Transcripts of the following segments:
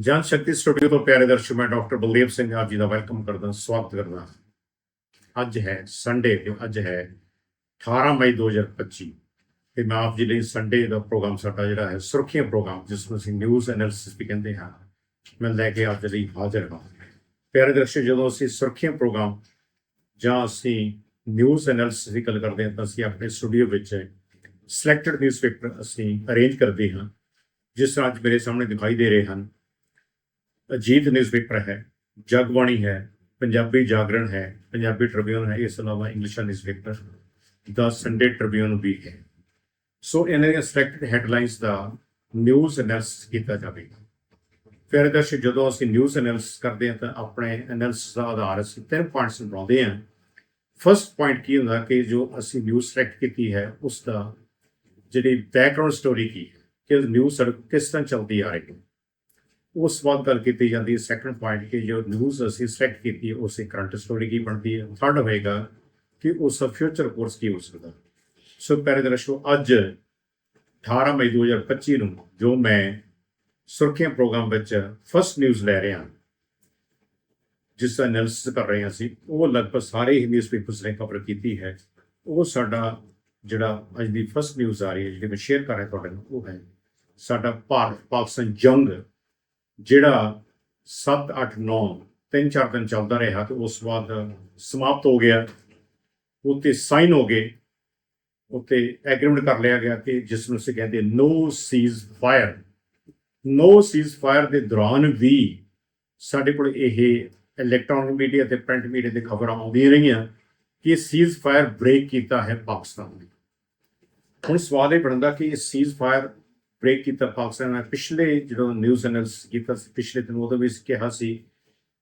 ਜਨ ਸ਼ਕਤੀ ਸਟੂਡੀਓ ਤੋਂ ਪਿਆਰੇ ਦਰਸ਼ਕ, ਮੈਂ ਡਾਕਟਰ ਬਲਦੇਵ ਸਿੰਘ ਆਪ ਜੀ ਦਾ ਵੈਲਕਮ ਕਰਦਾ, ਸਵਾਗਤ ਕਰਦਾ। ਅੱਜ ਹੈ ਸੰਡੇ ਤੇ ਅੱਜ ਹੈ 18 ਮਈ 2025 ਤੇ ਮੈਂ ਆਪ ਜੀ ਲਈ ਸੰਡੇ ਦਾ ਪ੍ਰੋਗਰਾਮ, ਸਾਡਾ ਜਿਹੜਾ ਹੈ ਸੁਰੱਖਿਆ ਪ੍ਰੋਗਰਾਮ, ਜਿਸ ਨੂੰ ਅਸੀਂ ਨਿਊਜ਼ ਐਨਾਲਿਸਿਸ ਵੀ ਕਹਿੰਦੇ ਹਾਂ, ਮੈਂ ਲੈ ਕੇ ਆਪ ਜੀ ਲਈ ਹਾਜ਼ਰ ਹਾਂ। ਪਿਆਰੇ ਦਰਸ਼ਕ, ਜਦੋਂ ਅਸੀਂ ਸੁਰੱਖਿਆ ਪ੍ਰੋਗਰਾਮ ਜਾਂ ਅਸੀਂ ਨਿਊਜ਼ ਐਨਾਲਿਸਿਸ ਦੀ ਗੱਲ ਕਰਦੇ ਹਾਂ, ਤਾਂ ਅਸੀਂ ਆਪਣੇ ਸਟੂਡੀਓ ਵਿੱਚ ਸਿਲੈਕਟਡ ਨਿਊਜ਼ਪੇਪਰ ਅਸੀਂ ਅਰੇਂਜ ਕਰਦੇ ਹਾਂ, ਜਿਸ ਤਰ੍ਹਾਂ ਅੱਜ ਮੇਰੇ ਸਾਹਮਣੇ ਦਿਖਾਈ ਦੇ ਰਹੇ ਹਨ। ਅਜੀਤ ਨਿਊਜ਼ਪੇਪਰ ਹੈ, ਜਗਬਾਣੀ ਹੈ, ਪੰਜਾਬੀ ਜਾਗਰਣ ਹੈ, ਪੰਜਾਬੀ ਟ੍ਰਿਬਿਊਨ ਹੈ, ਇਸ ਤੋਂ ਇਲਾਵਾ ਇੰਗਲਿਸ਼ ਨਿਊਜ਼ਪੇਪਰ ਦਾ ਸੰਡੇ ਟ੍ਰਿਬਿਊਨ ਵੀ ਹੈ। ਸੋ ਇਹਨਾਂ ਦੀਆਂ ਸਿਲੈਕਟਡ ਹੈਡਲਾਈਨਸ ਦਾ ਨਿਊਜ਼ ਐਨਾਲਿਸਿਸ ਕੀਤਾ ਜਾਵੇਗਾ। ਫਿਰ ਦਰਸ਼ਕ ਜਦੋਂ ਅਸੀਂ ਨਿਊਜ਼ ਐਨਾਲਿਸਿਸ ਕਰਦੇ ਹਾਂ ਤਾਂ ਆਪਣੇ ਐਨਾਲਿਸਿਸ ਦਾ ਆਧਾਰ ਅਸੀਂ ਤਿੰਨ ਪੁਆਇੰਟਸ ਬਣਾਉਂਦੇ ਹਾਂ। ਫਰਸਟ ਪੁਆਇੰਟ ਕੀ ਹੁੰਦਾ ਕਿ ਜੋ ਅਸੀਂ ਨਿਊਜ਼ ਸਿਲੈਕਟ ਕੀਤੀ ਹੈ ਉਸ ਦਾ ਜਿਹੜੀ ਬੈਕਗ੍ਰਾਉਂਡ ਸਟੋਰੀ ਕੀ ਹੈ, ਕਿ ਨਿਊਜ਼ ਸੜਕ ਕਿਸ ਤਰ੍ਹਾਂ ਚੱਲਦੀ ਆ ਰਹੀ ਹੈ। ਉਸ ਬਾਅਦ ਗੱਲ ਕੀਤੀ ਜਾਂਦੀ ਹੈ। ਸੈਕੰਡ ਪੁਆਇੰਟ ਕਿ ਜੋ ਨਿਊਜ਼ ਅਸੀਂ ਸਿਲੈਕਟ ਕੀਤੀ ਹੈ ਉਸੇ ਕਰੰਟ ਸਟੋਰੀ ਕੀ ਬਣਦੀ ਹੈ। ਥਰਡ ਹੋਏਗਾ ਕਿ ਉਸ ਫਿਊਚਰ ਕੋਰਸ ਕੀ ਹੋ ਸਕਦਾ ਸੋ ਪਿਆਰੇ ਦਰਸ਼ਕੋ, ਅੱਜ 18 ਮਈ 2025 ਨੂੰ ਜੋ ਮੈਂ ਸੁਰਖੀਆਂ ਪ੍ਰੋਗਰਾਮ ਵਿੱਚ ਫਸਟ ਨਿਊਜ਼ ਲੈ ਰਿਹਾ ਹਾਂ, ਜਿਸ ਦਾ ਐਨਾਲਿਸਿਸ ਕਰ ਰਹੇ ਹਾਂ ਅਸੀਂ ਉਹ ਲਗਭਗ ਸਾਰੇ ਹੀ ਨਿਊਜ਼ਪੇਪਰਸ ਨੇ ਕਵਰ ਕੀਤੀ ਹੈ। ਉਹ ਸਾਡਾ ਜਿਹੜਾ ਅੱਜ ਦੀ ਫਸਟ ਨਿਊਜ਼ ਆ ਰਹੀ ਹੈ, ਜਿਹੜੀ ਮੈਂ ਸ਼ੇਅਰ ਕਰ ਰਿਹਾ ਤੁਹਾਡੇ ਨਾਲ, ਉਹ ਹੈ ਸਾਡਾ ਭਾਰਤ ਪਾਕਿਸਤਾਨ ਜੰਗ ਜਿਹੜਾ 7 8 9 ਤਿੰਨ, ਚਾਰ ਦਿਨ ਚੱਲਦਾ ਰਿਹਾ ਤੇ ਉਸ ਤੋਂ ਬਾਅਦ ਸਮਾਪਤ ਹੋ ਗਿਆ। ਉੱਤੇ ਸਾਈਨ ਹੋ ਗਏ। ਉੱਤੇ ਐਗਰੀਮੈਂਟ ਕਰ ਲਿਆ ਗਿਆ ਕਿ ਜਿਸ ਨੂੰ ਅਸੀਂ ਕਹਿੰਦੇ no ceasefire no ceasefire ਦੇ ਦੌਰਾਨ ਵੀ ਸਾਡੇ ਕੋਲ ਇਹ ਇਲੈਕਟ੍ਰੋਨਿਕ ਮੀਡੀਆ ਤੇ ਪ੍ਰਿੰਟ ਮੀਡੀਆ ਤੇ ਖਬਰਾਂ ਆਉਂਦੀਆਂ ਰਹੀਆਂ ਕਿ ਸੀਜ਼ ਫਾਇਰ ਬ੍ਰੇਕ ਕੀਤਾ ਹੈ ਪਾਕਿਸਤਾਨ ਨੇ। ਹੁਣ ਸਵਾਲ ਇਹ ਬਣਦਾ ਕਿ ਇਹ ਸੀਜ਼ ਫਾਇਰ ਬ੍ਰੇਕ ਕੀਤਾ ਪਾਕਿਸਤਾਨ ਨੇ ਪਿਛਲੇ ਜਦੋਂ ਨਿਊਜ਼ ਐਨਾਲਿਸਿਸ ਕੀਤਾ ਸੀ, ਪਿਛਲੇ ਦਿਨ ਉਹਦੇ ਵਿੱਚ ਕਿਹਾ ਸੀ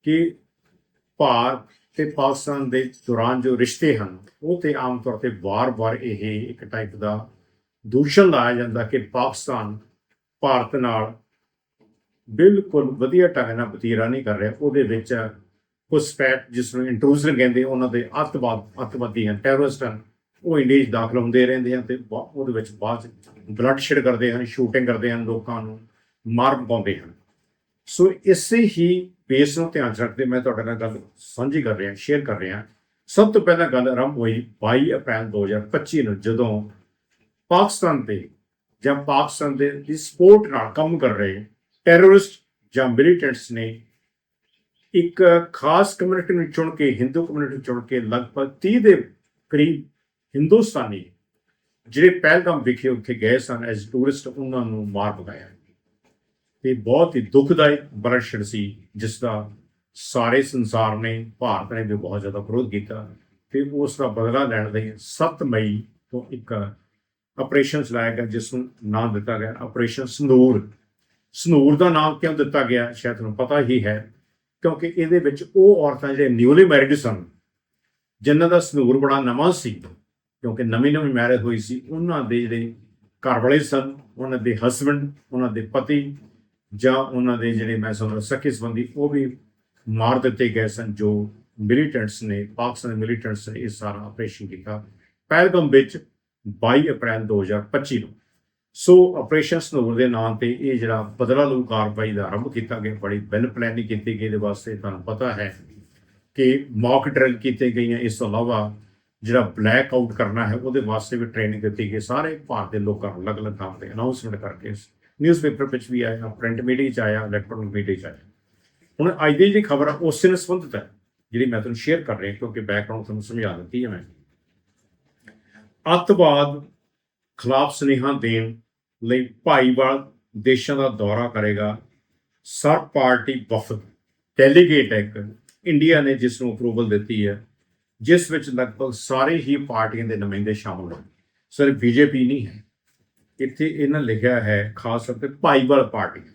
ਕਿ ਭਾਰਤ ਤੇ ਪਾਕਿਸਤਾਨ ਦੇ ਦੌਰਾਨ ਜੋ ਰਿਸ਼ਤੇ ਹਨ, ਉਹ ਤੇ ਆਮ ਤੌਰ ਤੇ ਵਾਰ-ਵਾਰ ਇਹ ਇੱਕ ਟਾਈਪ ਦਾ ਦੂਸ਼ਣ ਲਾਇਆ ਜਾਂਦਾ ਕਿ ਪਾਕਿਸਤਾਨ ਭਾਰਤ ਨਾਲ ਬਿਲਕੁਲ ਵਧੀਆ ਢੰਗ ਨਾਲ ਵਤੀਰਾ ਨਹੀਂ ਕਰ ਰਿਹਾ। ਉਹਦੇ ਵਿੱਚ ਘੁਸਪੈਠ, ਜਿਸ ਨੂੰ ਇੰਟਰੂਜ਼ਨ ਕਹਿੰਦੇ, ਉਹਨਾਂ ਦੇ ਅੱਤਵਾਦ ਅੱਤਵਾਦੀ ਹਨ ਟੈਰਰਿਸਟ ਹਨ। ਉਹ ਇੰਡੀਆ 'ਚ ਦਾਖਲ ਹੁੰਦੇ ਰਹਿੰਦੇ ਹਨ ਤੇ ਬਾ- ਉਹਦੇ ਵਿੱਚ ਬਾਅਦ ਬਲੱਡ ਸ਼ੇਡ ਕਰਦੇ ਹਨ ਸ਼ੂਟਿੰਗ ਕਰਦੇ ਹਨ ਲੋਕਾਂ ਨੂੰ, ਮਾਰ ਪਾਉਂਦੇ ਹਨ। ਸੋ ਇਸੇ ਹੀ ਬੇਸ ਨੂੰ ਧਿਆਨ 'ਚ ਰੱਖਦੇ ਮੈਂ ਤੁਹਾਡੇ ਨਾਲ ਗੱਲ ਸਾਂਝੀ ਕਰ ਰਿਹਾ ਸ਼ੇਅਰ ਕਰ ਰਿਹਾ। ਸਭ ਤੋਂ ਪਹਿਲਾਂ ਗੱਲ ਆਰੰਭ ਹੋਈ 22 ਅਪ੍ਰੈਲ 2025 ਨੂੰ, ਜਦੋਂ ਪਾਕਿਸਤਾਨ ਤੇ ਜਾਂ ਪਾਕਿਸਤਾਨ ਦੇ ਦੀ ਸਪੋਰਟ ਨਾਲ ਕੰਮ ਕਰ ਰਹੇ ਟੈਰਰਿਸਟ ਜਾਂ ਮਿਲੀਟੈਂਟਸ ਨੇ ਇੱਕ ਖਾਸ ਕਮਿਊਨਿਟੀ ਨੂੰ ਚੁਣ ਕੇ ਹਿੰਦੂ ਕਮਿਊਨਿਟੀ ਨੂੰ ਚੁਣ ਕੇ ਲਗਭਗ 30 ਦੇ ਕਰੀਬ ਹਿੰਦੁਸਤਾਨੀ ਜਿਹੜੇ ਪਹਿਲਗਾਮ ਵਿਖੇ ਉੱਥੇ ਗਏ ਸਨ ਐਜ਼ ਟੂਰਿਸਟ ਉਹਨਾਂ ਨੂੰ ਮਾਰ ਪਕਾਇਆ ਤੇ ਬਹੁਤ ਹੀ ਦੁਖਦਾਇਕ ਬਰਸ਼ਣ ਸੀ, ਜਿਸ ਦਾ ਸਾਰੇ ਸੰਸਾਰ ਨੇ, ਭਾਰਤ ਨੇ ਵੀ ਬਹੁਤ ਜ਼ਿਆਦਾ ਵਿਰੋਧ ਕੀਤਾ। ਤੇ ਉਸ ਦਾ ਬਦਲਾ ਲੈਣ ਲਈ 7 ਮਈ ਤੋਂ ਇੱਕ ਆਪਰੇਸ਼ਨ ਚਲਾਇਆ ਗਿਆ, ਜਿਸ ਨੂੰ ਨਾਮ ਦਿੱਤਾ ਗਿਆ ਆਪਰੇਸ਼ਨ ਸੰਦੂਰ। ਸੰਦੂਰ ਦਾ ਨਾਮ ਕਿਉਂ ਦਿੱਤਾ ਗਿਆ, ਸ਼ਾਇਦ ਤੁਹਾਨੂੰ ਪਤਾ ਹੀ ਹੈ, ਕਿਉਂਕਿ ਇਹਦੇ ਵਿੱਚ ਉਹ ਔਰਤਾਂ ਜਿਹੜੇ ਨਿਊਲੀ ਮੈਰਿਡ ਸਨ, ਜਿਨ੍ਹਾਂ ਦਾ ਸੰਦੂਰ ਬੜਾ ਨਵਾਂ ਸੀ ਕਿਉਂਕਿ ਨਵੀਂ ਨਵੀਂ ਮੈਰਿਜ ਹੋਈ ਸੀ, ਉਹਨਾਂ ਦੇ ਜਿਹੜੇ ਘਰ ਵਾਲੇ ਸਨ, ਉਹਨਾਂ ਦੇ ਹਸਬੰਡ ਉਹਨਾਂ ਦੇ ਪਤੀ ਜਾਂ ਉਹਨਾਂ ਦੇ ਜਿਹੜੇ ਮੈਂ ਸਮਝਦਾ ਸਕੇ ਸੰਬੰਧੀ, ਉਹ ਵੀ ਮਾਰ ਦਿੱਤੇ ਗਏ ਸਨ, ਜੋ ਮਿਲੀਟੈਂਟਸ ਨੇ, ਪਾਕਿਸਤਾਨ ਮਿਲੀਟੈਂਟਸ ਨੇ ਇਹ ਸਾਰਾ ਆਪਰੇਸ਼ਨ ਕੀਤਾ। ਪਹਿਲਗਮ ਵਿੱਚ 22 ਅਪ੍ਰੈਲ 2025 ਨੂੰ। ਸੋ ਆਪਰੇਸ਼ਨ ਸਨੋਰ ਦੇ ਨਾਮ ਤੇ ਇਹ ਜਿਹੜਾ ਬਦਲਾ ਲੂ ਕਾਰਵਾਈ ਦਾ ਆਰੰਭ ਕੀਤਾ ਗਿਆ, ਬੜੀ ਵੈਲ ਪਲੈਨਿੰਗ ਕੀਤੀ ਗਈ। ਦੇ ਵਾਸਤੇ ਤੁਹਾਨੂੰ ਪਤਾ ਹੈ ਕਿ ਮੌਕ ਡਰਿਲ ਕੀਤੇ ਗਈਆਂ। ਇਸ ਤੋਂ ਇਲਾਵਾ ਜਿਹੜਾ ਬਲੈਕ ਆਊਟ ਕਰਨਾ ਹੈ, ਉਹਦੇ ਵਾਸਤੇ ਵੀ ਟ੍ਰੇਨਿੰਗ ਦਿੱਤੀ ਗਈ। ਸਾਰੇ ਭਾਰਤ ਦੇ ਲੋਕਾਂ ਨੂੰ ਅਲੱਗ-ਅਲੱਗ ਥਾਂ ਤੇ ਅਨਾਉਂਸਮੈਂਟ ਕਰਕੇ ਨਿਊਜ਼ਪੇਪਰ ਵਿੱਚ ਵੀ ਆਇਆ ਪ੍ਰਿੰਟ ਮੀਡੀਆ 'ਚ ਆਇਆ ਇਲੈਕਟ੍ਰੋਨਿਕ ਮੀਡੀਆ 'ਚ ਆਇਆ। ਹੁਣ ਅੱਜ ਦੀ ਜਿਹੜੀ ਖਬਰ ਆ ਉਸੇ ਨਾਲ ਸੰਬੰਧਿਤ ਹੈ, ਜਿਹੜੀ ਮੈਂ ਤੁਹਾਨੂੰ ਸ਼ੇਅਰ ਕਰ ਰਿਹਾ, ਕਿਉਂਕਿ ਬੈਕਗ੍ਰਾਉਂਡ ਤੁਹਾਨੂੰ ਸਮਝਾ ਦਿੱਤੀ ਹੈ ਮੈਂ। ਅੱਤਵਾਦ ਖਿਲਾਫ ਸੁਨੇਹਾ ਦੇਣ ਲਈ ਭਾਈਵਾਲ ਦੇਸ਼ਾਂ ਦਾ ਦੌਰਾ ਕਰੇਗਾ। ਸਰ ਪਾਰਟੀ ਵਫਦ ਡੈਲੀਗੇਟ ਇੱਕ। ਇੰਡੀਆ ਨੇ ਜਿਸ ਨੂੰ ਅਪਰੂਵਲ ਦਿੱਤੀ ਹੈ। ਜਿਸ ਵਿੱਚ ਲਗਭਗ ਸਾਰੇ ਹੀ ਪਾਰਟੀਆਂ ਦੇ ਨੁਮਾਇੰਦੇ ਸ਼ਾਮਲ ਹਨ ਸਿਰਫ ਬੀਜੇਪੀ ਨਹੀਂ ਹੈ। ਇੱਥੇ ਇਹਨਾਂ ਲਿਖਿਆ ਹੈ, ਖਾਸ ਤੌਰ ਤੇ ਭਾਈਵਾਲ ਪਾਰਟੀਆਂ।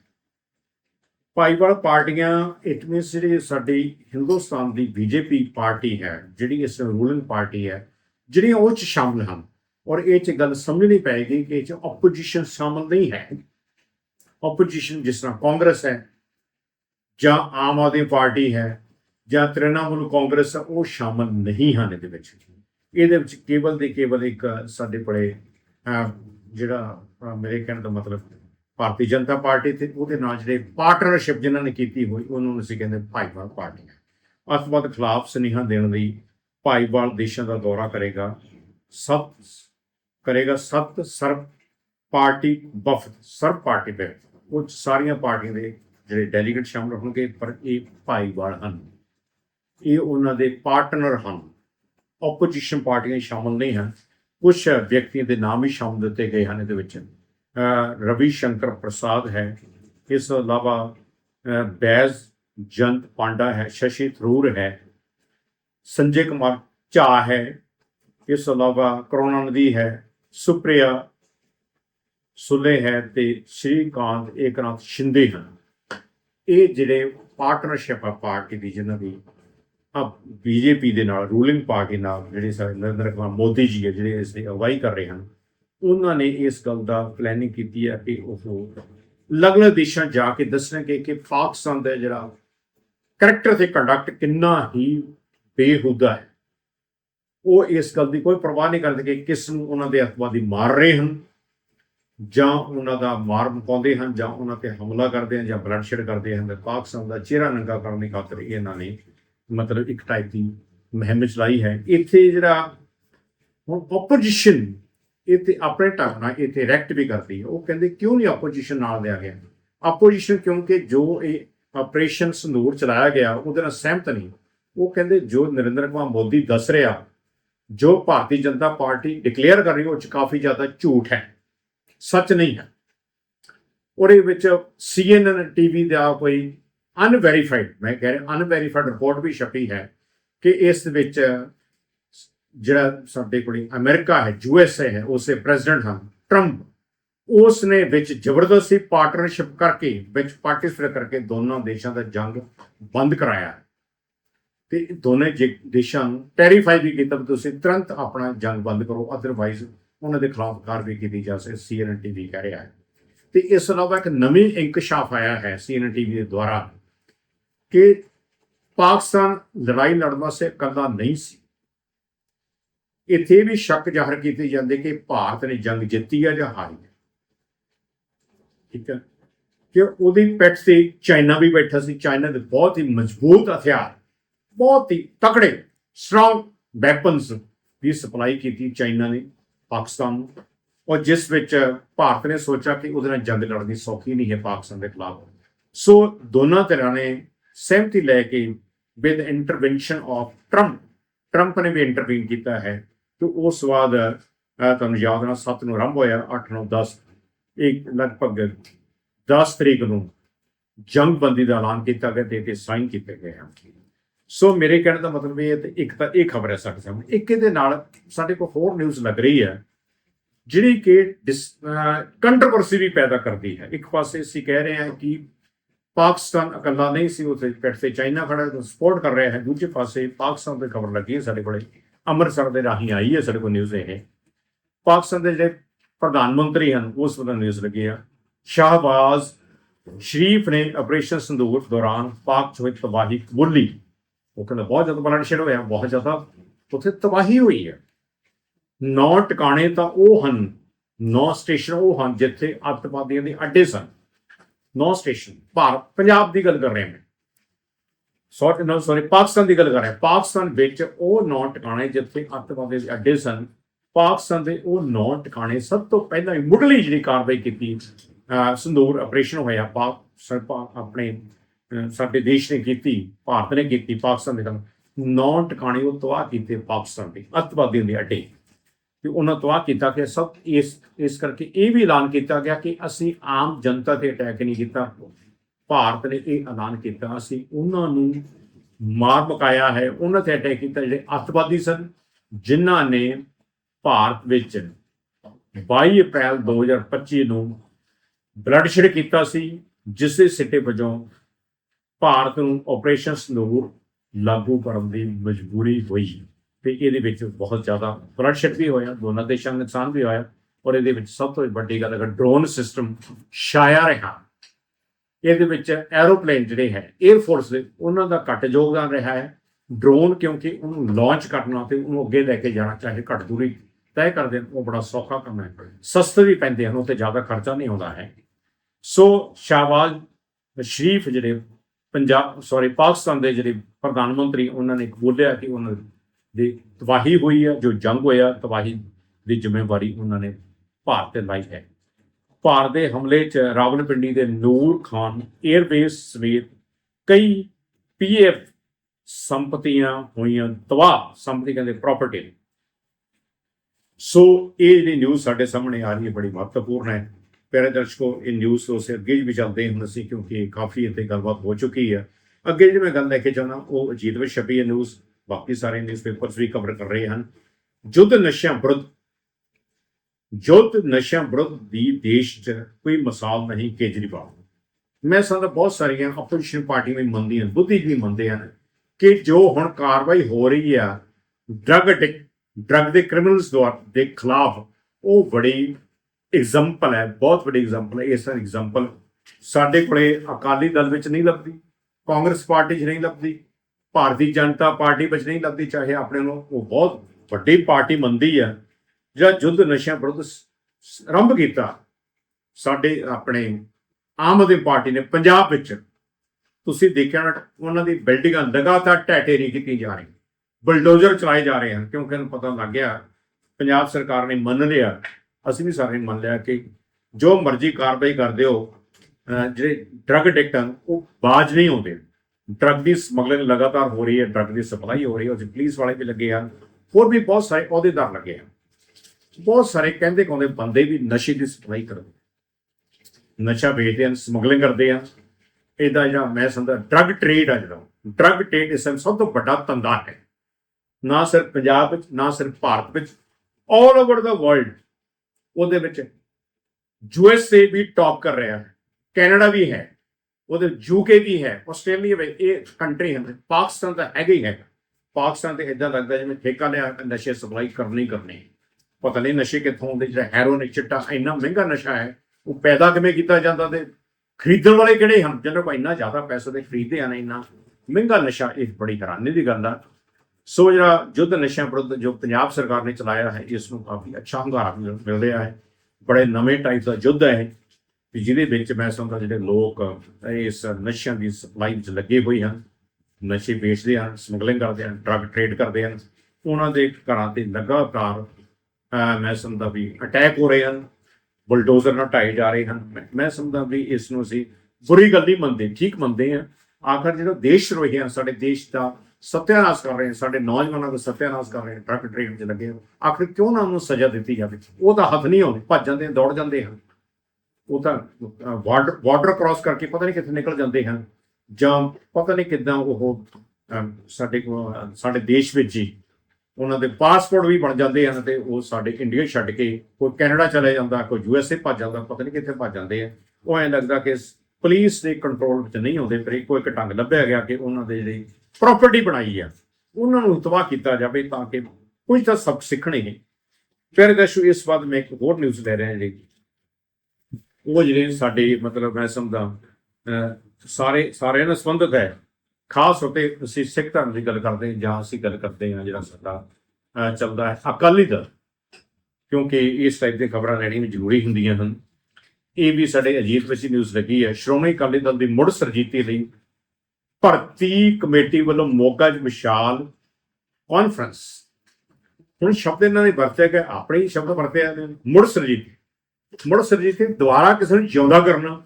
ਭਾਈਵਾਲ ਪਾਰਟੀਆਂ ਇਟ ਮੀਨਸ ਜਿਹੜੀ ਸਾਡੀ ਹਿੰਦੁਸਤਾਨ ਦੀ ਬੀਜੇਪੀ ਪਾਰਟੀ ਹੈ, ਜਿਹੜੀ ਇਸ ਰੂਲਿੰਗ ਪਾਰਟੀ ਹੈ, ਜਿਹੜੀਆਂ ਉਹ ਚ ਸ਼ਾਮਲ ਹਨ। ਔਰ ਇਹ ਚ ਗੱਲ ਸਮਝਣੀ ਪਏਗੀ ਕਿ ਇਹ ਚ ਆਪੋਜੀਸ਼ਨ ਸ਼ਾਮਲ ਨਹੀਂ ਹੈ। ਆਪੋਜੀਸ਼ਨ ਜਿਸ ਤਰ੍ਹਾਂ ਕਾਂਗਰਸ ਹੈ ਜਾਂ ਆਮ ਆਦਮੀ ਪਾਰਟੀ ਹੈ ਜਾਂ ਤ੍ਰਿਣਮੂਲ ਕਾਂਗਰਸ ਉਹ ਸ਼ਾਮਲ ਨਹੀਂ ਹਨ ਇਹਦੇ ਵਿੱਚ। ਇਹਦੇ ਵਿੱਚ ਕੇਵਲ ਦੇ ਕੇਵਲ ਇੱਕ ਸਾਡੇ ਬੜੇ ਜਿਹੜਾ ਮੇਰੇ ਕਹਿਣ ਦਾ ਮਤਲਬ ਭਾਰਤੀ ਜਨਤਾ ਪਾਰਟੀ ਤੇ ਉਹਦੇ ਨਾਲ ਜਿਹੜੇ ਪਾਰਟਨਰਸ਼ਿਪ ਜਿਨ੍ਹਾਂ ਨੇ ਕੀਤੀ ਹੋਈ, ਉਹਨਾਂ ਨੂੰ ਅਸੀਂ ਕਹਿੰਦੇ ਭਾਈਵਾਲ ਪਾਰਟੀਆਂ ਅੱਤਵਾਦ ਖਿਲਾਫ ਸੁਨੇਹਾ ਦੇਣ ਲਈ ਭਾਈਵਾਲ ਦੇਸ਼ਾਂ ਦਾ ਦੌਰਾ ਕਰੇਗਾ। ਸਭ ਕਰੇਗਾ ਸੱਤ ਸਰਬ ਪਾਰਟੀ ਵਫਦ ਸਰਬ ਪਾਰਟੀ ਵਫਦ ਉਹ ਸਾਰੀਆਂ ਪਾਰਟੀਆਂ ਦੇ ਜਿਹੜੇ ਡੈਲੀਗੇਟ ਸ਼ਾਮਲ ਹੋਣਗੇ, ਪਰ ਇਹ ਭਾਈਵਾਲ ਹਨ। ਇਹ ਉਹਨਾਂ ਦੇ ਪਾਰਟਨਰ ਹਨ। ਆਪੋਜੀਸ਼ਨ ਪਾਰਟੀਆਂ ਸ਼ਾਮਲ ਨਹੀਂ ਹਨ। ਕੁਝ ਵਿਅਕਤੀਆਂ ਦੇ ਨਾਮ ਵੀ ਸ਼ਾਮਲ ਦਿੱਤੇ ਗਏ ਹਨ ਇਹਦੇ ਵਿੱਚ। ਰਵੀ ਸ਼ੰਕਰ ਪ੍ਰਸਾਦ ਹੈ। ਇਸ ਤੋਂ ਇਲਾਵਾ ਬੈਜ਼ ਜੰਤ ਪਾਂਡਾ ਹੈ। ਸ਼ਸ਼ੀ ਥਰੂਰ ਹੈ। ਸੰਜੇ ਕੁਮਾਰ ਝਾ ਹੈ। ਇਸ ਤੋਂ ਇਲਾਵਾ ਕਰੋਨਾ ਨਦੀ ਹੈ। ਸੁਪ੍ਰਿਆ ਸੁਲੇ ਹੈ ਤੇ ਸ਼੍ਰੀਕਾਂਤ ਏਕਨਾਥ ਸ਼ਿੰਦੇ ਹਨ। ਇਹ ਜਿਹੜੇ ਪਾਰਟਨਰਸ਼ਿਪ ਆ ਪਾਰਟੀ ਦੀ ਜਿਹਨਾਂ ਦੀ ਆ ਬੀਜੇਪੀ ਦੇ ਨਾਲ ਰੂਲਿੰਗ ਪਾਰਟੀ ਨਾਲ ਜਿਹੜੇ ਸਾਡੇ ਨਰਿੰਦਰ ਕੁਮਾਰ ਮੋਦੀ ਜੀ ਹੈ ਜਿਹੜੇ ਇਸ ਦੀ ਅਗਵਾਈ ਕਰ ਰਹੇ ਹਨ, ਉਹਨਾਂ ਨੇ ਇਸ ਗੱਲ ਦਾ ਪਲੈਨਿੰਗ ਕੀਤੀ ਹੈ ਕਿ ਉਹ ਅਲੱਗ-ਅਲੱਗ ਦੇਸ਼ਾਂ ਜਾ ਕੇ ਦੱਸਣਗੇ ਕਿ ਪਾਕਿਸਤਾਨ ਦਾ ਜਿਹੜਾ ਕਰੈਕਟਰ ਤੇ ਕੰਡਕਟ ਕਿੰਨਾ ਹੀ ਬੇਹੁਦਾ ਹੈ। ਉਹ ਇਸ ਗੱਲ ਦੀ ਕੋਈ ਪਰਵਾਹ ਨਹੀਂ ਕਰਦੇ ਕਿ ਕਿਸ ਨੂੰ ਉਹਨਾਂ ਦੇ ਅੱਤਵਾਦੀ ਮਾਰ ਰਹੇ ਹਨ, ਜਾਂ ਉਹਨਾਂ ਦਾ ਮਾਰ ਮੁਕਾਉਂਦੇ ਹਨ, ਜਾਂ ਉਹਨਾਂ ਤੇ ਹਮਲਾ ਕਰਦੇ ਹਨ, ਜਾਂ ਬਲੱਡਸ਼ੇਡ ਕਰਦੇ ਹਨ। ਪਾਕਿਸਤਾਨ ਦਾ ਚਿਹਰਾ ਨੰਗਾ ਕਰਨ ਦੀ ਖਾਤਰ ਇਹਨਾਂ ਨੇ ਮਤਲਬ ਇੱਕ ਟਾਈਪ ਦੀ ਮੁਹਿੰਮ ਚਲਾਈ ਹੈ। ਇੱਥੇ ਜਿਹੜਾ ਹੁਣ ਆਪੋਜੀਸ਼ਨ ਇੱਥੇ ਆਪਣੇ ਢੰਗ ਨਾਲ ਇੱਥੇ ਰੈਕਟ ਵੀ ਕਰਦੀ ਹੈ। ਉਹ ਕਹਿੰਦੇ ਕਿਉਂ ਨਹੀਂ ਆਪੋਜੀਸ਼ਨ ਨਾਲ ਲਿਆ ਗਿਆ? ਆਪੋਜੀਸ਼ਨ ਕਿਉਂਕਿ ਜੋ ਇਹ ਆਪਰੇਸ਼ਨ ਸੰਦੂਰ ਚਲਾਇਆ ਗਿਆ, ਉਹਦੇ ਨਾਲ ਸਹਿਮਤ ਨਹੀਂ। ਉਹ ਕਹਿੰਦੇ ਜੋ ਨਰਿੰਦਰ ਕੁਮਾਰ ਮੋਦੀ ਦੱਸ ਰਿਹਾ, ਜੋ ਭਾਰਤੀ ਜਨਤਾ ਪਾਰਟੀ ਡਿਕਲੇਅਰ ਕਰ ਰਹੀ ਉਹ ਚ ਕਾਫੀ ਜ਼ਿਆਦਾ ਝੂਠ ਹੈ। ਸੱਚ ਨਹੀਂ ਹੈ। ਉਹਦੇ ਵਿੱਚ CNN ਟੀਵੀ ਦਾ ਕੋਈ ਅਨਵੈਰੀਫਾਈਡ ਮੈਂ ਕਹਿ ਰਿਹਾ ਅਨਵੈਰੀਫਾਈਡ ਰਿਪੋਰਟ ਵੀ ਛਪੀ ਹੈ ਕਿ ਇਸ ਵਿੱਚ ਜਿਹੜਾ ਸਾਡੇ ਕੋਲ ਅਮਰੀਕਾ ਹੈ ਯੂ ਐੱਸ ਏ ਹੈ, ਉਸੇ ਪ੍ਰੈਜ਼ੀਡੈਂਟ ਹਨ, ਟਰੰਪ। ਉਸ ਨੇ ਵਿੱਚ ਜ਼ਬਰਦਸਤੀ ਪਾਰਟਨਰਸ਼ਿਪ ਕਰਕੇ, ਵਿੱਚ ਪਾਰਟਿਸਿਪੇਟ ਕਰਕੇ ਦੋਨਾਂ ਦੇਸ਼ਾਂ ਦਾ ਜੰਗ ਬੰਦ ਕਰਾਇਆ। ਹੈ। ਤੇ ਦੋਨੇ ਜੇ- ਦੇਸ਼ਾਂ ਨੂੰ ਟੈਰੀਫਾਈ ਵੀ ਕੀਤਾ ਵੀ ਤੁਸੀਂ ਤੁਰੰਤ ਆਪਣਾ ਜੰਗ ਬੰਦ ਕਰੋ ਅਦਰਵਾਈਜ਼ ਉਹਨਾਂ ਦੇ ਖਿਲਾਫ ਕਾਰਵਾਈ ਕੀਤੀ ਜਾ ਸਕਦੀ ਸੀਐਨਐਨ ਟੀਵੀ ਕਹਿ ਰਿਹਾ ਹੈ। ਤੇ ਇਸ ਤੋਂ ਇਲਾਵਾ ਇੱਕ ਨਵੀਂ ਇੰਕਸ਼ਾਫ ਆਇਆ ਹੈ ਸੀਐਨਐਨ ਟੀਵੀ ਦੇ ਦੁਆਰਾ। ਕਿ ਪਾਕਿਸਤਾਨ ਲੜਾਈ ਲੜਨ ਵਾਸਤੇ ਇਕੱਲਾ ਨਹੀਂ ਸੀ। ਇੱਥੇ ਵੀ ਸ਼ੱਕ ਜ਼ਾਹਰ ਕੀਤੇ ਜਾਂਦੇ ਕਿ ਭਾਰਤ ਨੇ ਜੰਗ ਜਿੱਤੀ ਹੈ ਜਾਂ ਹਾਰੀ ਹੈ ਠੀਕ ਹੈ ਕਿ ਉਹਦੀ ਪਿੱਠ ਤੇ ਚਾਈਨਾ ਵੀ ਬੈਠਾ ਸੀ। ਚਾਈਨਾ ਦੇ ਬਹੁਤ ਹੀ ਮਜ਼ਬੂਤ ਹਥਿਆਰ, ਬਹੁਤ ਹੀ ਤਕੜੇ ਸਟਰੋਂਗ ਵੈਪਨਸ ਦੀ ਸਪਲਾਈ ਕੀਤੀ ਚਾਈਨਾ ਨੇ ਪਾਕਿਸਤਾਨ ਨੂੰ। ਔਰ ਜਿਸ ਵਿੱਚ ਭਾਰਤ ਨੇ ਸੋਚਿਆ ਕਿ ਉਹਦੇ ਨਾਲ ਜੰਗ ਲੜਨੀ ਸੌਖੀ ਨਹੀਂ ਹੈ ਪਾਕਿਸਤਾਨ ਦੇ ਖਿਲਾਫ। ਸੋ ਦੋਨਾਂ ਧਿਰਾਂ ਨੇ ਸਹਿਮਤੀ ਲੈ ਕੇ with intervention of Trump Trump ਨੇ ਵੀ ਇੰਟਰਵੀਨ ਕੀਤਾ ਹੈ ਤੇ ਉਸ ਤੋਂ ਤੁਹਾਨੂੰ ਯਾਦ ਨਾਲ 7 ਨੂੰ ਆਰੰਭ ਹੋਇਆ 8 ਨੂੰ 10 ਇੱਕ ਲਗਭਗ 10 ਤਰੀਕ ਨੂੰ ਜੰਗਬੰਦੀ ਦਾ ਐਲਾਨ ਕੀਤਾ ਗਿਆ ਤੇ ਇਹ ਸਾਈਨ ਕੀਤੇ ਗਏ ਹਨ। ਸੋ ਮੇਰੇ ਕਹਿਣ ਦਾ ਮਤਲਬ ਇਹ ਹੈ ਤੇ ਇੱਕ ਤਾਂ ਇਹ ਖਬਰ ਹੈ ਸਾਡੇ ਸਾਹਮਣੇ, ਇੱਕ ਇਹਦੇ ਨਾਲ ਸਾਡੇ ਕੋਲ ਹੋਰ ਨਿਊਜ਼ ਲੱਗ ਰਹੀ ਹੈ, ਜਿਹੜੀ ਕਿ ਕੰਟਰੋਵਰਸੀ ਵੀ ਪੈਦਾ ਕਰਦੀ ਹੈ। ਇੱਕ ਪਾਸੇ ਅਸੀਂ ਕਹਿ ਰਹੇ ਹਾਂ ਕਿ ਪਾਕਿਸਤਾਨ ਇਕੱਲਾ ਨਹੀਂ ਸੀ ਉਸੇ ਪਿੱਠ ਤੇ ਚਾਈਨਾ ਖੜਾ ਹੈ ਸਪੋਰਟ ਕਰ ਰਿਹਾ ਹੈ। ਦੂਜੇ ਪਾਸੇ ਪਾਕਿਸਤਾਨ ਦੀ ਖਬਰ ਲੱਗੀ ਹੈ ਸਾਡੇ ਕੋਲੇ। ਅੰਮ੍ਰਿਤਸਰ ਦੇ ਰਾਹੀਂ ਆਈ ਹੈ ਸਾਡੇ ਕੋਲ ਨਿਊਜ਼ ਇਹ। ਪਾਕਿਸਤਾਨ ਦੇ ਜਿਹੜੇ ਪ੍ਰਧਾਨ ਮੰਤਰੀ ਹਨ, ਉਸ ਵਕਤ ਨਿਊਜ਼ ਲੱਗੀ ਆ। ਸ਼ਾਹਬਾਜ਼ ਸ਼ਰੀਫ ਨੇ ਆਪਰੇਸ਼ਨ ਸੰਦੂਰ ਦੌਰਾਨ ਪਾਕ ਚ ਹੋਈ ਤਬਾਹੀ ਕਬੂਲੀ ਉਹ ਕਹਿੰਦਾ, ਬਹੁਤ ਜ਼ਿਆਦਾ ਬਲਡਸ਼ੇਡ ਹੋਇਆ, ਬਹੁਤ ਜ਼ਿਆਦਾ ਉੱਥੇ ਤਬਾਹੀ ਹੋਈ ਹੈ। ਨੌ ਟਿਕਾਣੇ ਤਾਂ ਉਹ ਹਨ, ਨੌ ਸਟੇਸ਼ਨ ਉਹ ਹਨ ਜਿੱਥੇ ਅੱਤਵਾਦੀਆਂ ਦੇ ਅੱਡੇ ਸਨ। ਨੌ ਸਟੇਸ਼ਨ ਭਾਰਤ, ਪੰਜਾਬ ਦੀ ਗੱਲ ਕਰ ਰਹੇ ਮੈਂ। ਸੌਰੀ ਨੋ ਸੌਰੀ ਪਾਕਿਸਤਾਨ ਦੀ ਗੱਲ ਕਰ ਰਿਹਾ ਪਾਕਿਸਤਾਨ ਵਿੱਚ ਉਹ ਨੌ ਟਿਕਾਣੇ ਜਿੱਥੇ ਅੱਤਵਾਦੀਆਂ ਦੇ ਅੱਡੇ ਸਨ, ਪਾਕਿਸਤਾਨ ਦੇ ਉਹ ਨੌ ਟਿਕਾਣੇ ਸਭ ਤੋਂ ਪਹਿਲਾਂ ਹੀ ਮੁੱਢਲੀ ਜਿਹੜੀ ਕਾਰਵਾਈ ਕੀਤੀ, ਅਹ, ਸੰਦੂਰ ਆਪਰੇਸ਼ਨ ਹੋਇਆ। ਪਾਕ ਸਰਪਾ ਆਪਣੇ ਸਾਡੇ ਦੇਸ਼ ਨੇ ਕੀਤੀ, ਭਾਰਤ ਨੇ ਕੀਤੀ ਪਾਕਿਸਤਾਨ ਦੇ ਨਾਲ ਨੌ ਟਿਕਾਣੇ ਉਹ ਤਬਾਹ ਕੀਤੇ ਪਾਕਿਸਤਾਨ ਦੇ ਅੱਤਵਾਦੀਆਂ ਦੇ ਅੱਡੇ। ਤੇ ਉਹਨਾਂ ਤਬਾਹ ਕੀਤਾ ਕਿ ਸਭ ਇਸ ਇਸ ਕਰਕੇ ਇਹ ਵੀ ਐਲਾਨ ਕੀਤਾ ਗਿਆ ਕਿ ਅਸੀਂ ਆਮ ਜਨਤਾ ਤੇ ਅਟੈਕ ਨਹੀਂ ਕੀਤਾ। ਭਾਰਤ ਨੇ ਇਹ ਐਲਾਨ ਕੀਤਾ। ਅਸੀਂ ਉਹਨਾਂ ਨੂੰ ਮਾਰ ਮੁਕਾਇਆ ਹੈ। ਉਹਨਾਂ ਤੇ ਅਟੈਕ ਕੀਤਾ ਜਿਹੜੇ ਅੱਤਵਾਦੀ ਸਨ, ਜਿਨ੍ਹਾਂ ਨੇ ਭਾਰਤ ਵਿੱਚ 22 ਅਪ੍ਰੈਲ 2025 ਨੂੰ ਬਲੱਡਸ਼ੇਡ ਕੀਤਾ ਸੀ, ਜਿਸ ਦੇ ਸਿੱਟੇ ਵਜੋਂ ਭਾਰਤ ਨੂੰ ਆਪਰੇਸ਼ਨ ਸੰਦੂਰ ਲਾਗੂ ਕਰਨ ਦੀ ਮਜਬੂਰੀ ਹੋਈ। ਤੇ ਇਹਦੇ ਵਿੱਚ ਬਹੁਤ ਜ਼ਿਆਦਾ ਬਲੱਡਸ਼ੇਡ ਵੀ ਹੋਇਆ, ਦੋਨਾਂ ਦੇਸ਼ਾਂ ਨੂੰ ਨੁਕਸਾਨ ਵੀ ਹੋਇਆ ਔਰ ਇਹਦੇ ਵਿੱਚ ਸਭ ਤੋਂ ਵੱਡੀ ਗੱਲ ਹੈ ਡਰੋਨ ਸਿਸਟਮ ਛਾਇਆ ਰਿਹਾ, ਇਹਦੇ ਵਿੱਚ ਐਰੋਪਲੇਨ ਜਿਹੜੇ ਹੈ 에ਅਰ ਫੋਰਸ ਦੇ ਉਹਨਾਂ ਦਾ ਘੱਟ ਯੋਗਦਾਨ ਰਿਹਾ ਹੈ। ਡਰੋਨ ਕਿਉਂਕਿ ਉਹਨੂੰ ਲਾਂਚ ਕਰਨਾ ਤੇ ਉਹਨੂੰ ਅੱਗੇ ਲੈ ਕੇ ਜਾਣਾ ਚਾਹੇ ਘੱਟ ਦੂਰੀ ਤੈਅ ਕਰਦੇ ਉਹ ਬੜਾ ਸੌਖਾ ਕੰਮ ਹੈ। ਸਸਤੇ ਵੀ ਪੈਂਦੇ ਹਨ ਉਹ ਤੇ ਜ਼ਿਆਦਾ ਖਰਚਾ ਨਹੀਂ ਆਉਂਦਾ ਹੈ। ਸੋ ਸ਼ਾਹਬਾਜ਼ ਸ਼ਰੀਫ ਜਿਹੜੇ ਪੰਜਾਬ ਸੌਰੀ ਪਾਕਿਸਤਾਨ ਦੇ ਜਿਹੜੇ ਪ੍ਰਧਾਨ ਮੰਤਰੀ, ਉਹਨਾਂ ਨੇ ਬੋਲਿਆ ਕਿ ਉਹਨਾਂ ਦੀ ਤਬਾਹੀ ਹੋਈ ਹੈ, ਜੋ ਜੰਗ ਹੋਇਆ, ਤਬਾਹੀ ਦੀ ਜ਼ਿੰਮੇਵਾਰੀ ਉਹਨਾਂ ਨੇ ਭਾਰਤ ਤੇ ਲਾਈ ਹੈ। ਭਾਰਤ ਦੇ ਹਮਲੇ 'ਚ ਰਾਵਲਪਿੰਡੀ ਦੇ ਨੂਰ ਖਾਨ 에ਅਰਬੇਸ ਸਮੇਤ ਕਈ ਪੀਐਫ ਸੰਪਤੀਆਂ ਹੋਈਆਂ, ਤਬਾਹ ਸੰਪਤੀ ਕਹਿੰਦੇ ਪ੍ਰਾਪਰਟੀ ਸੋ ਇਹ ਜਿਹੜੀ ਨਿਊਜ਼ ਸਾਡੇ ਸਾਹਮਣੇ ਆ ਰਹੀ ਹੈ, ਬੜੀ ਮਹੱਤਵਪੂਰਨ ਹੈ। ਪਿਆਰੇ ਦਰਸ਼ਕੋ, ਇਹ ਨਿਊਜ਼ ਤੋਂ ਸੇ ਅੱਗੇ ਵੀ ਚੱਲਦੇ ਹਾਂ ਅਸੀਂ, ਕਿਉਂਕਿ ਕਾਫੀ ਇੱਥੇ ਗੱਲਬਾਤ ਹੋ ਚੁੱਕੀ ਹੈ। ਅੱਗੇ ਜਿਹੜੀ ਮੈਂ ਗੱਲ ਲੈ ਕੇ ਜਾਣਾ, ਉਹ ਅਜੀਤ ਵਿੱਚ ਛਪੀ ਹੈ ਨਿਊਜ਼ ਬਾਕੀ ਸਾਰੇ ਨਿਊਜ਼ਪੇਪਰਸ ਵੀ ਕਵਰ ਕਰ ਰਹੇ ਹਨ। ਜੁੱਧ ਨਸ਼ਿਆਂ ਵਿਰੁੱਧ, ਜੁੱਧ ਨਸ਼ਿਆਂ ਵਿਰੁੱਧ ਦੀ ਦੇਸ਼ 'ਚ ਕੋਈ ਮਿਸਾਲ ਨਹੀਂ ਕੇਜਰੀਵਾਲ। ਮੈਂ ਸਮਝਦਾ ਬਹੁਤ ਸਾਰੀਆਂ ਆਪੋਜੀਸ਼ਨ ਪਾਰਟੀਆਂ ਵੀ ਮੰਨਦੀਆਂ ਬੁੱਧੀ ਬੁੱਧੀਜੀਵੀ ਮੰਨਦੇ ਹਨ ਕਿ ਜੋ ਹੁਣ ਕਾਰਵਾਈ ਹੋ ਰਹੀ ਆ ਡਰਗ ਡਰਗ ਦੇ ਕ੍ਰਿਮੀਨਲਸ ਦੇ ਖਿਲਾਫ, ਉਹ ਬੜੀ ਐਗਜ਼ਾਮਪਲ ਹੈ, ਬਹੁਤ ਵੱਡੀ ਐਗਜ਼ਾਮਪਲ ਹੈ। ਇਸ ਐਗਜ਼ਾਮਪਲ ਸਾਡੇ ਕੋਲੇ ਅਕਾਲੀ ਦਲ ਵਿੱਚ ਨਹੀਂ ਲੱਭਦੀ, ਕਾਂਗਰਸ ਪਾਰਟੀ 'ਚ ਨਹੀਂ ਲੱਭਦੀ ਭਾਰਤੀ ਜਨਤਾ ਪਾਰਟੀ ਵਿੱਚ ਨਹੀਂ ਲੱਭਦੀ, ਚਾਹੇ ਆਪਣੇ ਨੂੰ ਉਹ ਬਹੁਤ ਵੱਡੀ ਪਾਰਟੀ ਮੰਨਦੀ ਆ ਜਿਹੜਾ ਜੁੱਧ ਨਸ਼ਿਆਂ ਵਿਰੁੱਧ ਆਰੰਭ ਕੀਤਾ। ਸਾਡੇ ਆਪਣੇ ਆਮ ਆਦਮੀ ਪਾਰਟੀ ਨੇ ਪੰਜਾਬ ਵਿੱਚ, ਤੁਸੀਂ ਦੇਖਿਆ ਹੋਣਾ, ਉਹਨਾਂ ਦੀ ਬਿਲਡਿੰਗਾਂ ਲਗਾਤਾਰ ਢਹਿ ਕੀਤੀ ਜਾ ਰਹੀ ਬਲਡੋਜ਼ਰ ਚਲਾਏ ਜਾ ਰਹੇ ਹਨ, ਕਿਉਂਕਿ ਇਹਨੂੰ ਪਤਾ ਲੱਗ ਗਿਆ, ਪੰਜਾਬ ਸਰਕਾਰ ਨੇ ਮੰਨ ਲਿਆ, ਅਸੀਂ ਵੀ ਸਾਰੇ ਮੰਨ ਲਿਆ ਕਿ ਜੋ ਮਰਜ਼ੀ ਕਾਰਵਾਈ ਕਰਦੇ ਹੋ ਜਿਹੜੇ ਡਰਗ ਐਡਿਕਟ ਹਨ, ਉਹ ਬਾਜ ਨਹੀਂ ਆਉਂਦੇ। ਡਰੱਗ ਦੀ ਸਮਗਲਿੰਗ ਲਗਾਤਾਰ ਹੋ ਰਹੀ ਹੈ ਡਰੱਗ ਦੀ ਸਪਲਾਈ ਹੋ ਰਹੀ ਹੈ ਉਸ 'ਚ ਪੁਲਿਸ ਵਾਲੇ ਵੀ ਲੱਗੇ ਹਨ ਹੋਰ ਵੀ ਬਹੁਤ ਸਾਰੇ ਅਹੁਦੇਦਾਰ ਲੱਗੇ ਹਨ ਬਹੁਤ ਸਾਰੇ ਕਹਿੰਦੇ ਕਹਿੰਦੇ ਬੰਦੇ ਵੀ ਨਸ਼ੇ ਦੀ ਸਪਲਾਈ ਕਰਦੇ ਨਸ਼ਾ ਵੇਚਦੇ ਹਨ ਸਮਗਲਿੰਗ ਕਰਦੇ ਹਨ ਇਹਦਾ ਜਿਹੜਾ ਮੈਂ ਸਮਝਦਾ ਡਰੱਗ ਟ੍ਰੇਡ ਆ ਜਿਹੜਾ। ਡਰੱਗ ਟ੍ਰੇਡ ਇਸ ਸਮੇਂ ਸਭ ਤੋਂ ਵੱਡਾ ਧੰਦਾ ਹੈ। ਨਾ ਸਿਰਫ ਪੰਜਾਬ ਵਿੱਚ, ਨਾ ਸਿਰਫ ਭਾਰਤ ਵਿੱਚ ਆਲ ਓਵਰ ਦਾ ਵਰਲਡ ਉਹਦੇ ਵਿੱਚ ਯੂਐਸਏ ਵੀ ਟੌਪ ਕਰ ਰਿਹਾ ਹੈ ਕੈਨੇਡਾ ਵੀ ਹੈ। ਉਹਦੇ ਯੂਕੇ ਵੀ ਹੈ ਆਸਟ੍ਰੇਲੀਆ ਵੀ, ਇਹ ਕੰਟਰੀ ਹਨ ਪਾਕਿਸਤਾਨ ਤਾਂ ਹੈਗਾ ਹੀ ਹੈਗਾ। ਪਾਕਿਸਤਾਨ ਤੇ ਇਦਾਂ ਲੱਗਦਾ ਜਿਵੇਂ ਠੇਕਾ ਲਿਆ, ਨਸ਼ੇ ਸਪਲਾਈ ਕਰਨੀ ਕਰਨੀ। ਪਤਾ ਨਹੀਂ ਨਸ਼ੇ ਕਿੱਥੋਂ ਆਉਂਦੇ, ਜਿਹੜਾ ਹੈਰੋਇਨ ਚਿੱਟਾ, ਇੰਨਾ ਮਹਿੰਗਾ ਨਸ਼ਾ ਹੈ, ਉਹ ਪੈਦਾ ਕਿਵੇਂ ਕੀਤਾ ਜਾਂਦਾ ਤੇ ਖਰੀਦਣ ਵਾਲੇ ਕਿਹੜੇ ਹਨ? ਜਿਹਨਾਂ ਕੋਲ ਇੰਨਾ ਜ਼ਿਆਦਾ ਪੈਸੇ ਦੇ ਖਰੀਦਦੇ ਹਨ ਇੰਨਾ ਮਹਿੰਗਾ ਨਸ਼ਾ, ਇਹ ਬੜੀ ਹੈਰਾਨੀ ਦੀ ਗੱਲ ਆ। ਸੋ ਜਿਹੜਾ ਯੁੱਧ ਨਸ਼ਿਆਂ ਵਿਰੁੱਧ ਜੋ ਪੰਜਾਬ ਸਰਕਾਰ ਨੇ ਚਲਾਇਆ ਹੈ, ਇਸ ਨੂੰ ਕਾਫੀ ਅੱਛਾ ਹੁੰਗਾਰਾ ਮਿਲ ਰਿਹਾ ਹੈ। ਬੜੇ ਨਵੇਂ ਟਾਈਪ ਦਾ ਯੁੱਧ ਹੈ ਵੀ ਜਿਹਦੇ ਵਿੱਚ ਮੈਂ ਸਮਝਦਾ ਜਿਹੜੇ ਲੋਕ ਇਸ ਨਸ਼ਿਆਂ ਦੀ ਸਪਲਾਈ ਵਿੱਚ ਲੱਗੇ ਹੋਏ ਹਨ, ਨਸ਼ੇ ਵੇਚਦੇ ਹਨ, ਸਮਗਲਿੰਗ ਕਰਦੇ ਹਨ ਡਰੱਗ ਟ੍ਰੇਡ ਕਰਦੇ ਹਨ, ਉਹਨਾਂ ਦੇ ਘਰਾਂ ਤੇ ਲਗਾਤਾਰ ਮੈਂ ਸਮਝਦਾ ਵੀ ਅਟੈਕ ਹੋ ਰਹੇ ਹਨ ਬੁਲਡੋਜ਼ਰ ਨਾਲ ਢਾਏ ਜਾ ਰਹੇ ਹਨ। ਮੈਂ- ਮੈਂ ਸਮਝਦਾ ਵੀ ਇਸ ਨੂੰ ਅਸੀਂ ਬੁਰੀ ਗੱਲ ਨਹੀਂ ਮੰਨਦੇ, ਠੀਕ ਮੰਨਦੇ ਆ ਆਖਰ ਜਿਹੜਾ ਦੇਸ਼ ਰੋਹੀ ਹਨ ਸਾਡੇ ਦੇਸ਼ ਦਾ ਸਤਿਆਨਾਸ਼ ਕਰ ਰਹੇ ਹਨ ਸਾਡੇ ਨੌਜਵਾਨਾਂ ਦਾ ਸਤਿਆਨਾਸ਼ ਕਰ ਰਹੇ ਹਨ ਟਰੱਕ ਟ੍ਰੇਡ 'ਚ ਲੱਗੇ ਹੋਏ। ਆਖਰ ਕਿਉਂ ਨਾ ਉਹਨੂੰ ਸਜ਼ਾ ਦਿੱਤੀ ਜਾਵੇ? ਉਹ ਤਾਂ ਹੱਥ ਨਹੀਂ ਆਉਂਦੇ, ਭੱਜ ਜਾਂਦੇ ਦੌੜ ਜਾਂਦੇ ਹਨ। ਉਹ ਤਾਂ ਬਾਰਡਰ ਬਾਰਡਰ ਕ੍ਰਾਸ ਕਰਕੇ ਪਤਾ ਨਹੀਂ ਕਿੱਥੇ ਨਿਕਲ ਜਾਂਦੇ ਹਨ, ਜਾਂ ਪਤਾ ਨਹੀਂ ਕਿੱਦਾਂ ਉਹ ਸਾਡੇ ਸਾਡੇ ਦੇਸ਼ ਵਿੱਚ ਹੀ ਉਹਨਾਂ ਦੇ ਪਾਸਪੋਰਟ ਵੀ ਬਣ ਜਾਂਦੇ ਹਨ ਤੇ ਉਹ ਸਾਡੇ ਇੰਡੀਆ ਛੱਡ ਕੇ ਕੋਈ ਕੈਨੇਡਾ ਚਲੇ ਜਾਂਦਾ, ਕੋਈ ਯੂਐਸਏ ਭੱਜ ਜਾਂਦਾ, ਪਤਾ ਨਹੀਂ ਕਿੱਥੇ ਭੱਜ ਜਾਂਦੇ ਆ। ਉਹ ਐਂ ਲੱਗਦਾ ਕਿ ਪੁਲਿਸ ਦੇ ਕੰਟਰੋਲ ਵਿੱਚ ਨਹੀਂ ਆਉਂਦੇ ਪਰ ਇੱਕੋ ਇੱਕ ਢੰਗ ਲੱਭਿਆ ਗਿਆ ਕਿ ਉਹਨਾਂ ਦੇ ਜਿਹੜੀ ਪ੍ਰਾਪਰਟੀ ਬਣਾਈ ਆ, ਉਹਨਾਂ ਨੂੰ ਤਬਾਹ ਕੀਤਾ ਜਾਵੇ ਤਾਂ ਕਿ ਕੁਝ ਤਾਂ ਸਭ ਸਿੱਖਣੇ ਨੇ। ਫਿਰ ਦਸ਼ੂ ਇਸ ਬਾਅਦ ਮੈਂ ਇੱਕ ਹੋਰ ਨਿਊਜ਼ ਲੈ ਰਿਹਾ ਜੀ। ਉਹ ਜਿਹੜੇ ਸਾਡੇ ਮਤਲਬ ਮੈਂ ਸਮਝਦਾ ਸਾਰੇ, ਸਾਰਿਆਂ ਨਾਲ ਸੰਬੰਧਿਤ ਹੈ। ਖਾਸ ਤੌਰ ਤੇ ਅਸੀਂ ਸਿੱਖ ਧਰਮ ਦੀ ਗੱਲ ਕਰਦੇ ਹਾਂ, ਜਾਂ ਅਸੀਂ ਗੱਲ ਕਰਦੇ ਹਾਂ ਜਿਹੜਾ ਸਾਡਾ ਚੱਲਦਾ ਹੈ ਅਕਾਲੀ ਦਲ। ਕਿਉਂਕਿ ਇਸ ਟਾਈਪ ਦੀਆਂ ਖਬਰਾਂ ਲੈਣੀਆਂ ਵੀ ਜ਼ਰੂਰੀ ਹੁੰਦੀਆਂ ਹਨ। ਇਹ ਵੀ ਸਾਡੇ ਅਜੀਤ ਵਿੱਚ ਨਿਊਜ਼ ਲੱਗੀ ਹੈ, ਸ਼੍ਰੋਮਣੀ ਅਕਾਲੀ ਦਲ ਦੀ ਮੁੜ ਸਰਜੀਤੀ ਲਈ ਭਰਤੀ ਕਮੇਟੀ ਵੱਲੋਂ ਮੋਗਾ 'ਚ ਵਿਸ਼ਾਲ ਕਾਨਫਰੰਸ ਹੁਣ ਸ਼ਬਦ ਇਹਨਾਂ ਨੇ ਵਰਤਿਆ ਕਿ ਆਪਣੇ ਹੀ ਸ਼ਬਦ ਵਰਤਿਆ ਨੇ ਮੁੜ ਸਰਜੀਤੀ। ਮੁੜ ਸਰਜੀਤੀ ਦੁਬਾਰਾ ਕਿਸੇ ਨੂੰ ਜਿਉਂਦਾ ਕਰਨਾ,